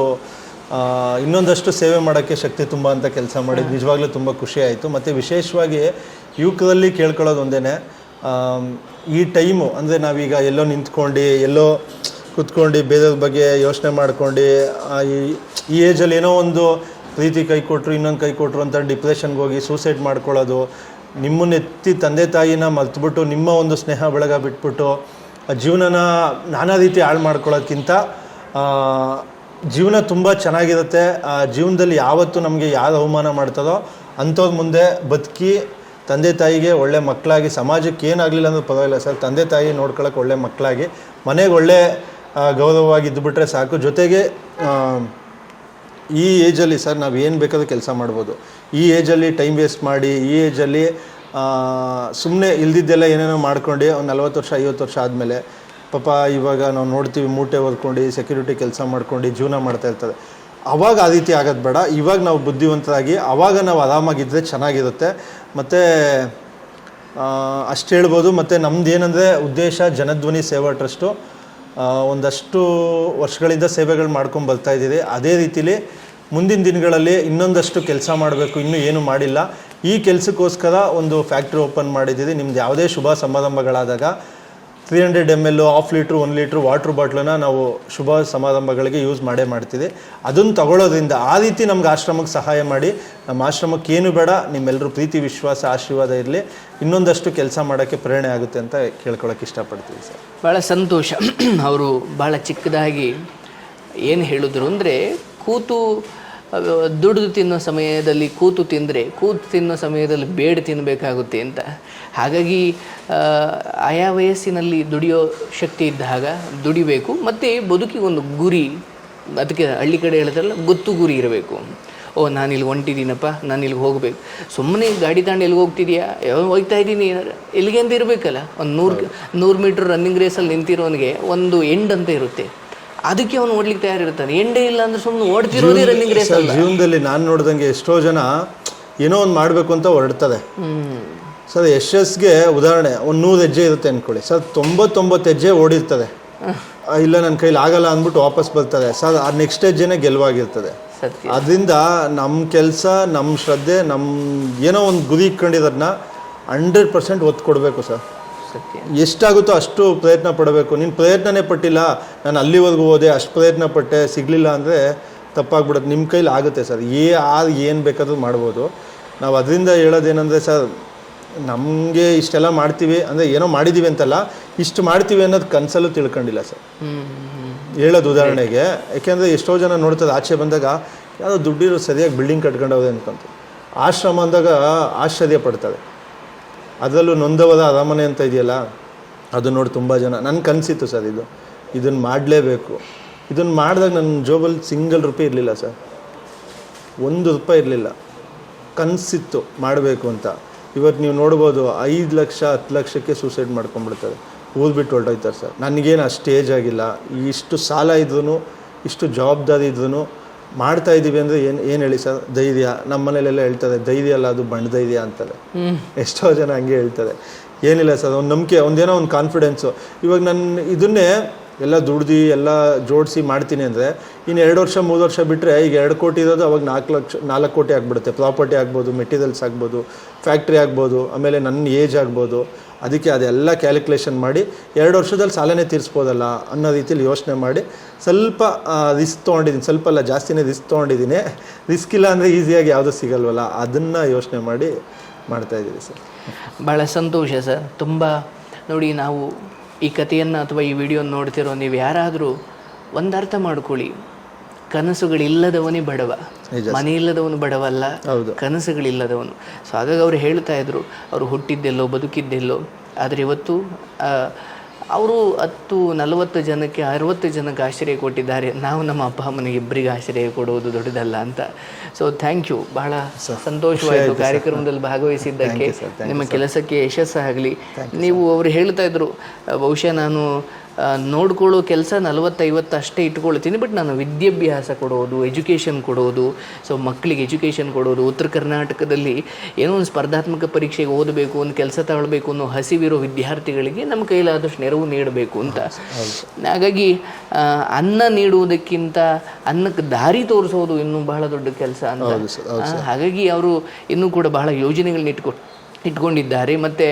ಇನ್ನೊಂದಷ್ಟು ಸೇವೆ ಮಾಡೋಕ್ಕೆ ಶಕ್ತಿ ತುಂಬ ಅಂತ ಕೆಲಸ ಮಾಡಿದ್ದು. ನಿಜವಾಗ್ಲೂ ತುಂಬ ಖುಷಿ ಆಯಿತು. ಮತ್ತು ವಿಶೇಷವಾಗಿ ಯುವಕರಲ್ಲಿ ಕೇಳ್ಕೊಳ್ಳೋದು ಒಂದೇ ಈ ಟೈಮು, ಅಂದರೆ ನಾವೀಗ ಎಲ್ಲೋ ನಿಂತ್ಕೊಂಡು, ಎಲ್ಲೋ ಕುತ್ಕೊಂಡು, ಬೇರೆಯವ್ರ ಬಗ್ಗೆ ಯೋಚನೆ ಮಾಡ್ಕೊಂಡು ಈ ಏಜಲ್ಲಿ ಏನೋ ಒಂದು ಪ್ರೀತಿ ಕೈ ಕೊಟ್ಟರು ಇನ್ನೊಂದು ಕೈ ಕೊಟ್ಟರು ಅಂತ ಡಿಪ್ರೆಷನ್ಗೆ ಹೋಗಿ ಸೂಸೈಡ್ ಮಾಡ್ಕೊಳ್ಳೋದು ನಿಮ್ಮನ್ನ ಎತ್ತಿ ತಂದೆ ತಾಯಿನ ಮರ್ತುಬಿಟ್ಟು ನಿಮ್ಮ ಒಂದು ಸ್ನೇಹ ಬೆಳಗ ಬಿಟ್ಬಿಟ್ಟು ಜೀವನನ ನಾನಾ ರೀತಿ ಹಾಳು ಮಾಡ್ಕೊಳ್ಳೋದ್ಕಿಂತ ಆ, ಜೀವನ ತುಂಬ ಚೆನ್ನಾಗಿರುತ್ತೆ. ಆ ಜೀವನದಲ್ಲಿ ಯಾವತ್ತೂ ನಮಗೆ ಯಾರು ಅವಮಾನ ಮಾಡ್ತಾರೋ ಅಂಥವ್ರ ಮುಂದೆ ಬದುಕಿ ತಂದೆ ತಾಯಿಗೆ ಒಳ್ಳೆ ಮಕ್ಕಳಾಗಿ ಸಮಾಜಕ್ಕೆ ಏನಾಗಲಿಲ್ಲ ಅಂದ್ರೆ ಪರವಾಗಿಲ್ಲ ಸರ್. ತಂದೆ ತಾಯಿ ನೋಡ್ಕೊಳಕ್ಕೆ ಒಳ್ಳೆ ಮಕ್ಕಳಾಗಿ ಮನೆಗೆ ಒಳ್ಳೆ ಗೌರವವಾಗಿ ಇದ್ದುಬಿಟ್ರೆ ಸಾಕು. ಜೊತೆಗೆ ಈ ಏಜಲ್ಲಿ ಸರ್ ನಾವು ಏನು ಬೇಕಾದ್ರೂ ಕೆಲಸ ಮಾಡ್ಬೋದು. ಈ ಏಜಲ್ಲಿ ಟೈಮ್ ವೇಸ್ಟ್ ಮಾಡಿ, ಈ ಏಜಲ್ಲಿ ಸುಮ್ಮನೆ ಇಲ್ದಿದ್ದೆಲ್ಲ ಏನೇನೋ ಮಾಡ್ಕೊಂಡು ಒಂದು ನಲ್ವತ್ತು ವರ್ಷ, ಐವತ್ತು ವರ್ಷ ಆದಮೇಲೆ ಪಾಪ ಇವಾಗ ನಾವು ನೋಡ್ತೀವಿ ಮೂಟೆ ಹೊರ್ಕೊಂಡು ಸೆಕ್ಯೂರಿಟಿ ಕೆಲಸ ಮಾಡ್ಕೊಂಡು ಜೀವನ ಮಾಡ್ತಾ ಇರ್ತದೆ. ಅವಾಗ ಆ ರೀತಿ ಆಗೋದು ಬೇಡ. ಇವಾಗ ನಾವು ಬುದ್ಧಿವಂತರಾಗಿ ಆವಾಗ ನಾವು ಆರಾಮಾಗಿದ್ದರೆ ಚೆನ್ನಾಗಿರುತ್ತೆ. ಮತ್ತು ಅಷ್ಟು ಹೇಳ್ಬೋದು. ಮತ್ತು ನಮ್ದು ಏನಂದರೆ ಉದ್ದೇಶ, ಜನಧ್ವನಿ ಸೇವಾ ಟ್ರಸ್ಟು. ಒಂದಷ್ಟು ವರ್ಷಗಳಿಂದ ಸೇವೆಗಳು ಮಾಡ್ಕೊಂಡು ಬರ್ತಾ ಇದ್ದೀವಿ ಅದೇ ರೀತಿಲಿ ಮುಂದಿನ ದಿನಗಳಲ್ಲಿ ಇನ್ನೊಂದಷ್ಟು ಕೆಲಸ ಮಾಡಬೇಕು, ಇನ್ನೂ ಏನು ಮಾಡಿಲ್ಲ. ಈ ಕೆಲಸಕ್ಕೋಸ್ಕರ ಒಂದು ಫ್ಯಾಕ್ಟ್ರಿ ಓಪನ್ ಮಾಡಿದ್ದೀವಿ ನಿಮ್ದು ಯಾವುದೇ ಶುಭ ಸಮಾರಂಭಗಳಾದಾಗ three hundred M L half litre one litre water ಬಾಟ್ಲನ್ನ ನಾವು ಶುಭ ಸಮಾರಂಭಗಳಿಗೆ ಯೂಸ್ ಮಾಡೇ ಮಾಡ್ತೀವಿ. ಅದನ್ನು ತಗೊಳ್ಳೋದ್ರಿಂದ ಆ ರೀತಿ ನಮ್ಗೆ ಆಶ್ರಮಕ್ಕೆ ಸಹಾಯ ಮಾಡಿ, ನಮ್ಮ ಆಶ್ರಮಕ್ಕೆ ಏನು ಬೇಡ ನಿಮ್ಮೆಲ್ಲರೂ ಪ್ರೀತಿ, ವಿಶ್ವಾಸ, ಆಶೀರ್ವಾದ ಇರಲಿ. ಇನ್ನೊಂದಷ್ಟು ಕೆಲಸ ಮಾಡೋಕ್ಕೆ ಪ್ರೇರಣೆ ಆಗುತ್ತೆ ಅಂತ ಕೇಳ್ಕೊಳಕ್ಕೆ ಇಷ್ಟಪಡ್ತೀವಿ ಸರ್. ಭಾಳ ಸಂತೋಷ. ಅವರು ಭಾಳ ಚಿಕ್ಕದಾಗಿ ಏನು ಹೇಳಿದ್ರು ಅಂದರೆ, ಕೂತು ದುಡಿದು ತಿನ್ನೋ ಸಮಯದಲ್ಲಿ ಕೂತು ತಿಂದರೆ, ಕೂತು ತಿನ್ನೋ ಸಮಯದಲ್ಲಿ ಬೇಡ ತಿನ್ನಬೇಕಾಗುತ್ತೆ ಅಂತ. ಹಾಗಾಗಿ ಆಯಾ ವಯಸ್ಸಿನಲ್ಲಿ ದುಡಿಯೋ ಶಕ್ತಿ ಇದ್ದಾಗ ದುಡಿಬೇಕು. ಮತ್ತು ಬದುಕಿಗೆ ಒಂದು ಗುರಿ, ಅದಕ್ಕೆ ಹಳ್ಳಿ ಕಡೆ ಹೇಳಿದ್ರಲ್ಲ ಗೊತ್ತು ಗುರಿ ಇರಬೇಕು. ಓ ನಾನು ಇಲ್ಲಿ ಹೊಂಟಿದ್ದೀನಪ್ಪ ನಾನು ಇಲ್ಲಿಗೆ ಹೋಗಬೇಕು. ಸುಮ್ಮನೆ ಗಾಡಿ ತಗೊಂಡು ಎಲ್ಲಿಗೆ ಹೋಗ್ತಿದ್ಯಾ? ಯಾವ ಹೋಗ್ತಾ ಇದ್ದೀನಿ? ಎಲ್ಲಿಗೆ ಅಂತ ಇರಬೇಕಲ್ಲ. ಒಂದು ನೂರು ನೂರು ಮೀಟ್ರ್ ರನ್ನಿಂಗ್ ರೇಸಲ್ಲಿ ನಿಂತಿರೋನಿಗೆ ಒಂದು ಎಂಡ್ ಅಂತ ಇರುತ್ತೆ. ಅದಕ್ಕೆ ಅವನು ಓಡ್ಲಿಕ್ಕೆ ತಯಾರಿರ್ತಾನೆ ಎಂಡೇ ಇಲ್ಲ ಅಂದ್ರೆ ಸುಮ್ಮನೆ ಓಡ್ತಿರೋದೇ ರನ್ನಿಂಗ್ ರೇಸ್ ಸರ್ ಜೀವನದಲ್ಲಿ ನಾನು ನೋಡ್ದಂಗೆ ಎಷ್ಟೋ ಜನ ಏನೋ ಒಂದು ಮಾಡಬೇಕು ಅಂತ ಹೊರಡ್ತದೆ. ಸರ್ ಯಶಸ್ಗೆ ಉದಾಹರಣೆ ಒಂದು ನೂರು ಹೆಜ್ಜೆ ಇರುತ್ತೆ ಅಂದ್ಕೊಳ್ಳಿ ಸರ್ ತೊಂಬತ್ತೊಂಬತ್ತು ಹೆಜ್ಜೆ ಓಡಿರ್ತದೆ. ಇಲ್ಲ ನನ್ನ ಕೈಲಿ ಆಗಲ್ಲ ಅಂದ್ಬಿಟ್ಟು ವಾಪಸ್ ಬರ್ತದೆ. ಸರ್ ಆ ನೆಕ್ಸ್ಟ್ ಹೆಜ್ಜೆನೇ ಗೆಲುವಾಗಿರ್ತದೆ. ಅದರಿಂದ ನಮ್ಮ ಕೆಲಸ ನಮ್ಮ ಶ್ರದ್ಧೆ ನಮ್ಮ ಏನೋ ಒಂದು ಗುರಿ ಇಟ್ಕೊಂಡಿರೋದನ್ನ ಹಂಡ್ರೆಡ್ ಪರ್ಸೆಂಟ್ ಒತ್ತು ಕೊಡಬೇಕು ಸರ್. ಸತ್ಯ. ಎಷ್ಟಾಗುತ್ತೋ ಅಷ್ಟು ಪ್ರಯತ್ನ ಪಡಬೇಕು. ನೀನು ಪ್ರಯತ್ನನೇ ಪಟ್ಟಿಲ್ಲ. ನಾನು ಅಲ್ಲಿವರೆಗೂ ಹೋದೆ ಅಷ್ಟು ಪ್ರಯತ್ನ ಪಟ್ಟೆ ಸಿಗಲಿಲ್ಲ ಅಂದರೆ ತಪ್ಪಾಗ್ಬಿಡುತ್ತೆ. ನಿಮ್ಮ ಕೈಲಿ ಆಗುತ್ತೆ ಸರ್. ಏ ಆ ಏನು ಬೇಕಾದರೂ ಮಾಡ್ಬೋದು. ನಾವು ಅದರಿಂದ ಹೇಳೋದೇನೆಂದರೆ ಸರ್ ನಮಗೆ ಇಷ್ಟೆಲ್ಲ ಮಾಡ್ತೀವಿ ಅಂದರೆ ಏನೋ ಮಾಡಿದ್ದೀವಿ ಅಂತಲ್ಲ ಇಷ್ಟು ಮಾಡ್ತೀವಿ ಅನ್ನೋದು ಕನಸಲ್ಲೂ ತಿಳ್ಕೊಂಡಿಲ್ಲ ಸರ್. ಹೇಳೋದು ಉದಾಹರಣೆಗೆ ಯಾಕೆಂದರೆ ಎಷ್ಟೋ ಜನ ನೋಡ್ತಾರೆ ಆಚೆ ಬಂದಾಗ ಯಾವುದೋ ದುಡ್ಡಿರೋ ಸರಿಯಾಗಿ ಬಿಲ್ಡಿಂಗ್ ಕಟ್ಕೊಂಡವ್ರೆ ಅನ್ಕೊಂತ ಆಶ್ರಮ ಅಂದಾಗ ಆಶ್ಚರ್ಯ ಪಡ್ತಾರೆ. ಅದರಲ್ಲೂ ನೊಂದವದ ಅರಮನೆ ಅಂತ ಇದೆಯಲ್ಲ? ಅದು ನೋಡಿ ತುಂಬ ಜನ. ನನ್ನ ಕನಸಿತ್ತು ಸರ್ ಇದು. ಇದನ್ನು ಮಾಡಲೇಬೇಕು. ಇದನ್ನು ಮಾಡಿದಾಗ ನನ್ನ ಜೋಬಲ್ಲಿ ಸಿಂಗಲ್ ರೂಪಾಯಿ ಇರಲಿಲ್ಲ ಸರ್. ಒಂದು ರೂಪಾಯಿ ಇರಲಿಲ್ಲ. ಕನಸಿತ್ತು ಮಾಡಬೇಕು ಅಂತ. ಇವತ್ತು ನೀವು ನೋಡ್ಬೋದು ಐದು ಲಕ್ಷ, ಹತ್ತು ಲಕ್ಷಕ್ಕೆ ಸೂಸೈಡ್ ಮಾಡ್ಕೊಂಡ್ಬಿಡ್ತಾರೆ. ಊರು ಬಿಟ್ಟು ಹೊರಟೋಯ್ತಾರೆ ಸರ್. ನನಗೇನು ಅಷ್ಟು ಏಜ್ ಆಗಿಲ್ಲ. ಇಷ್ಟು ಸಾಲ ಇದ್ರೂ ಇಷ್ಟು ಜವಾಬ್ದಾರಿ ಇದ್ರೂ ಮಾಡ್ತಾ ಇದ್ದೀವಿ ಅಂದರೆ ಏನು ಏನು ಹೇಳಿ ಸರ್? ಧೈರ್ಯ. ನಮ್ಮ ಮನೇಲೆಲ್ಲ ಹೇಳ್ತಾರೆ ಧೈರ್ಯ ಅಲ್ಲ ಅದು ಬಣ್ಣ ಧೈರ್ಯ ಅಂತಾರೆ. ಎಷ್ಟೋ ಜನ ಹಂಗೆ ಹೇಳ್ತಾರೆ. ಏನಿಲ್ಲ ಸರ್ ಒಂದು ನಂಬಿಕೆ ಒಂದೇನೋ ಒಂದು ಕಾನ್ಫಿಡೆನ್ಸು ಇವಾಗ ನನ್ನ ಇದನ್ನೇ ಎಲ್ಲ ದುಡ್ದು ಎಲ್ಲ ಜೋಡಿಸಿ ಮಾಡ್ತೀನಿ ಅಂದರೆ ಇನ್ನು ಎರಡು ವರ್ಷ ಮೂರು ವರ್ಷ ಬಿಟ್ಟರೆ ಈಗ ಎರಡು ಕೋಟಿ ಇರೋದು ಅವಾಗ ನಾಲ್ಕು ಲಕ್ಷ ನಾಲ್ಕು ಕೋಟಿ ಆಗಿಬಿಡುತ್ತೆ. ಪ್ರಾಪರ್ಟಿ ಆಗ್ಬೋದು ಮೆಟೀರಿಯಲ್ಸ್ ಆಗ್ಬೋದು ಫ್ಯಾಕ್ಟ್ರಿ ಆಗ್ಬೋದು ಆಮೇಲೆ ನನ್ನ ಏಜ್ ಆಗ್ಬೋದು. ಅದಕ್ಕೆ ಅದೆಲ್ಲ ಕ್ಯಾಲ್ಕುಲೇಷನ್ ಮಾಡಿ ಎರಡು ವರ್ಷದಲ್ಲಿ ಸಾಲನೇ ತೀರಿಸ್ಬೋದಲ್ಲ ಅನ್ನೋ ರೀತಿಯಲ್ಲಿ ಯೋಚನೆ ಮಾಡಿ. ಸ್ವಲ್ಪ ರಿಸ್ಕ್ ತೊಗೊಂಡಿದ್ದೀನಿ. ಸ್ವಲ್ಪ ಅಲ್ಲ, ಜಾಸ್ತಿನೇ ರಿಸ್ಕ್ ತೊಗೊಂಡಿದ್ದೀನಿ. ರಿಸ್ಕ್ ಇಲ್ಲ ಅಂದರೆ ಈಸಿಯಾಗಿ ಯಾವುದೂ ಸಿಗಲ್ವಲ್ಲ, ಅದನ್ನು ಯೋಚನೆ ಮಾಡಿ ಮಾಡ್ತಾಯಿದ್ದೀವಿ ಸರ್. ಭಾಳ ಸಂತೋಷ ಸರ್. ತುಂಬ ನೋಡಿ ನಾವು ಈ ಕಥೆಯನ್ನು ಅಥವಾ ಈ ವಿಡಿಯೋ ನೋಡ್ತಿರೋ ನೀವು ಯಾರಾದರೂ ಒಂದು ಅರ್ಥ ಮಾಡ್ಕೊಳ್ಳಿ. ಕನಸುಗಳಿಲ್ಲದವನೇ ಬಡವ. ಮನೆ ಇಲ್ಲದವನು ಬಡವಲ್ಲ ಹೌದು. ಕನಸುಗಳಿಲ್ಲದವನು. ಸೊ ಹಾಗಾಗಿ ಅವರು ಹೇಳ್ತಾ ಇದ್ರು ಅವರು ಹುಟ್ಟಿದ್ದೆಲ್ಲೋ ಬದುಕಿದ್ದೆಲ್ಲೋ ಆದರೆ ಇವತ್ತು ಅವರು ಹತ್ತು ನಲವತ್ತು ಜನಕ್ಕೆ ಅರವತ್ತು ಜನಕ್ಕೆ ಆಶ್ರಯ ಕೊಟ್ಟಿದ್ದಾರೆ. ನಾವು ನಮ್ಮ ಅಪ್ಪ ಅಮ್ಮನಿಗೆ ಇಬ್ಬರಿಗೆ ಆಶ್ರಯ ಕೊಡುವುದು ದೊಡ್ಡದಲ್ಲ ಅಂತ. ಸೊ ಥ್ಯಾಂಕ್ ಯು ಬಹಳ ಸಂತೋಷವಾಯಿತು. ಕಾರ್ಯಕ್ರಮದಲ್ಲಿ ಭಾಗವಹಿಸಿದ್ದಕ್ಕೆ. ನಿಮ್ಮ ಕೆಲಸಕ್ಕೆ ಯಶಸ್ಸಾಗಲಿ. ನೀವು ಅವರು ಹೇಳ್ತಾ ಇದ್ರು ಬಹುಶಃ ನಾನು ನೋಡ್ಕೊಳ್ಳೋ ಕೆಲಸ ನಲವತ್ತೈವತ್ತು ಅಷ್ಟೇ ಇಟ್ಕೊಳ್ತೀನಿ. ಬಟ್ ನಾನು ವಿದ್ಯಾಭ್ಯಾಸ ಕೊಡೋದು ಎಜುಕೇಷನ್ ಕೊಡೋದು ಸೊ ಮಕ್ಕಳಿಗೆ ಎಜುಕೇಷನ್ ಕೊಡೋದು ಉತ್ತರ ಕರ್ನಾಟಕದಲ್ಲಿ ಏನೋ ಒಂದು ಸ್ಪರ್ಧಾತ್ಮಕ ಪರೀಕ್ಷೆಗೆ ಓದಬೇಕು ಒಂದು ಕೆಲಸ ತಗೊಳ್ಬೇಕು ಅನ್ನೋ ಹಸಿವಿರೋ ವಿದ್ಯಾರ್ಥಿಗಳಿಗೆ ನಮ್ಮ ಕೈಲಾದಷ್ಟು ನೆರವು ನೀಡಬೇಕು ಅಂತ. ಹಾಗಾಗಿ ಅನ್ನ ನೀಡುವುದಕ್ಕಿಂತ ಅನ್ನಕ್ಕೆ ದಾರಿ ತೋರಿಸೋದು ಇನ್ನೂ ಬಹಳ ದೊಡ್ಡ ಕೆಲಸ ಅಂತ. ಹಾಗಾಗಿ ಅವರು ಇನ್ನೂ ಕೂಡ ಬಹಳ ಯೋಜನೆಗಳನ್ನ ಇಟ್ಕೊ ಇಟ್ಕೊಂಡಿದ್ದಾರೆ. ಮತ್ತು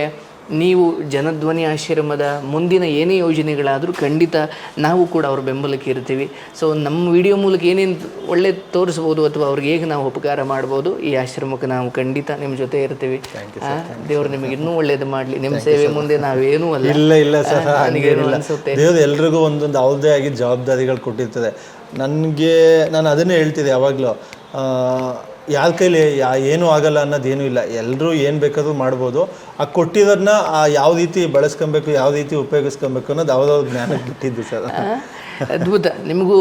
ನೀವು ಜನಧ್ವನಿ ಆಶ್ರಮದ ಮುಂದಿನ ಏನೇ ಯೋಜನೆಗಳಾದರೂ ಖಂಡಿತ ನಾವು ಕೂಡ ಅವ್ರ ಬೆಂಬಲಕ್ಕೆ ಇರ್ತೀವಿ. ಸೊ ನಮ್ಮ ವಿಡಿಯೋ ಮೂಲಕ ಏನೇನು ಒಳ್ಳೆ ತೋರಿಸ್ಬೋದು ಅಥವಾ ಅವ್ರಿಗೆ ಹೇಗೆ ನಾವು ಉಪಕಾರ ಮಾಡ್ಬೋದು ಈ ಆಶ್ರಮಕ್ಕೆ ನಾವು ಖಂಡಿತ ನಿಮ್ಮ ಜೊತೆ ಇರ್ತೀವಿ. ದೇವರು ನಿಮಗೆ ಇನ್ನೂ ಒಳ್ಳೇದು ಮಾಡಲಿ. ನಿಮ್ಮ ಸೇವೆ ಮುಂದೆ ನಾವೇನೂ ಅಲ್ಲ. ಇಲ್ಲ ಇಲ್ಲ ಸರ್ ಅನ್ಸುತ್ತೆ? ದೇವ್ರು ಎಲ್ರಿಗೂ ಒಂದೊಂದು ಅವ್ರದೇ ಆಗಿ ಜವಾಬ್ದಾರಿಗಳು ಕೊಟ್ಟಿರ್ತದೆ. ನನಗೆ ನಾನು ಅದನ್ನೇ ಹೇಳ್ತಿದ್ದೆ ಯಾವಾಗಲೂ. ಯಾರ ಕೈಲಿ ಯಾ ಏನೂ ಆಗಲ್ಲ ಅನ್ನೋದೇನೂ ಇಲ್ಲ. ಎಲ್ಲರೂ ಏನು ಬೇಕಾದ್ರೂ ಮಾಡ್ಬೋದು. ಆ ಕೊಟ್ಟಿರೋದನ್ನ ಆ ಯಾವ ರೀತಿ ಬಳಸ್ಕೊಬೇಕು, ಯಾವ ರೀತಿ ಉಪಯೋಗಿಸ್ಕೊಬೇಕು ಅನ್ನೋದು ಅವ್ರವ್ರ ಜ್ಞಾನಕ್ಕೆ ಬಿಟ್ಟಿದ್ದು ಸರ್. ಅದ್ಭುತ. ನಿಮಗೂ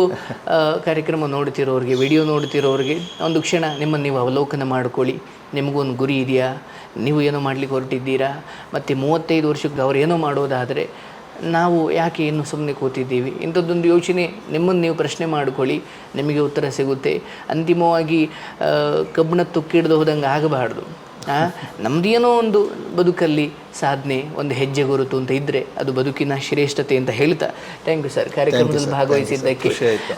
ಕಾರ್ಯಕ್ರಮ ನೋಡ್ತಿರೋರಿಗೆ, ವಿಡಿಯೋ ನೋಡ್ತಿರೋರಿಗೆ, ಒಂದು ಕ್ಷಣ ನಿಮ್ಮನ್ನು ನೀವು ಅವಲೋಕನ ಮಾಡ್ಕೊಳ್ಳಿ. ನಿಮಗೂ ಒಂದು ಗುರಿ ಇದೆಯಾ? ನೀವು ಏನೋ ಮಾಡ್ಲಿಕ್ಕೆ ಹೊರಟಿದ್ದೀರಾ? ಮತ್ತು ಮೂವತ್ತೈದು ವರ್ಷಕ್ಕೆ ಅವ್ರು ಏನೋ ಮಾಡೋದಾದರೆ ನಾವು ಯಾಕೆ ಇನ್ನು ಸುಮ್ಮನೆ ಕೂತಿದ್ದೀವಿ? ಇಂಥದ್ದೊಂದು ಯೋಚನೆ ನಿಮ್ಮನ್ನು ನೀವು ಪ್ರಶ್ನೆ ಮಾಡಿಕೊಳ್ಳಿ ನಿಮಗೆ ಉತ್ತರ ಸಿಗುತ್ತೆ. ಅಂತಿಮವಾಗಿ ಕಬ್ಬಣ ತುಕ್ಕಿಡ್ದು ಹೋದಂಗೆ ಆಗಬಾರ್ದು. ಆ, ನಮ್ದೇನೋ ಒಂದು ಬದುಕಲ್ಲಿ ಸಾಧನೆ ಒಂದು ಹೆಜ್ಜೆ ಗುರುತು ಅಂತ ಇದ್ದರೆ ಅದು ಬದುಕಿನ ಶ್ರೇಷ್ಠತೆ ಅಂತ ಹೇಳ್ತಾ. ಥ್ಯಾಂಕ್ ಯು ಸರ್ ಕಾರ್ಯಕ್ರಮದಲ್ಲಿ ಭಾಗವಹಿಸಿದ್ದಕ್ಕೆ.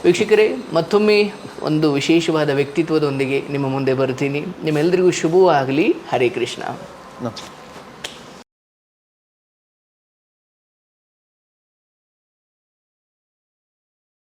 ವೀಕ್ಷಕರೇ ಮತ್ತೊಮ್ಮೆ ಒಂದು ವಿಶೇಷವಾದ ವ್ಯಕ್ತಿತ್ವದೊಂದಿಗೆ ನಿಮ್ಮ ಮುಂದೆ ಬರ್ತೀನಿ. ನಿಮ್ಮೆಲ್ಲರಿಗೂ ಶುಭವಾಗಲಿ. ಹರೇ ಕೃಷ್ಣ.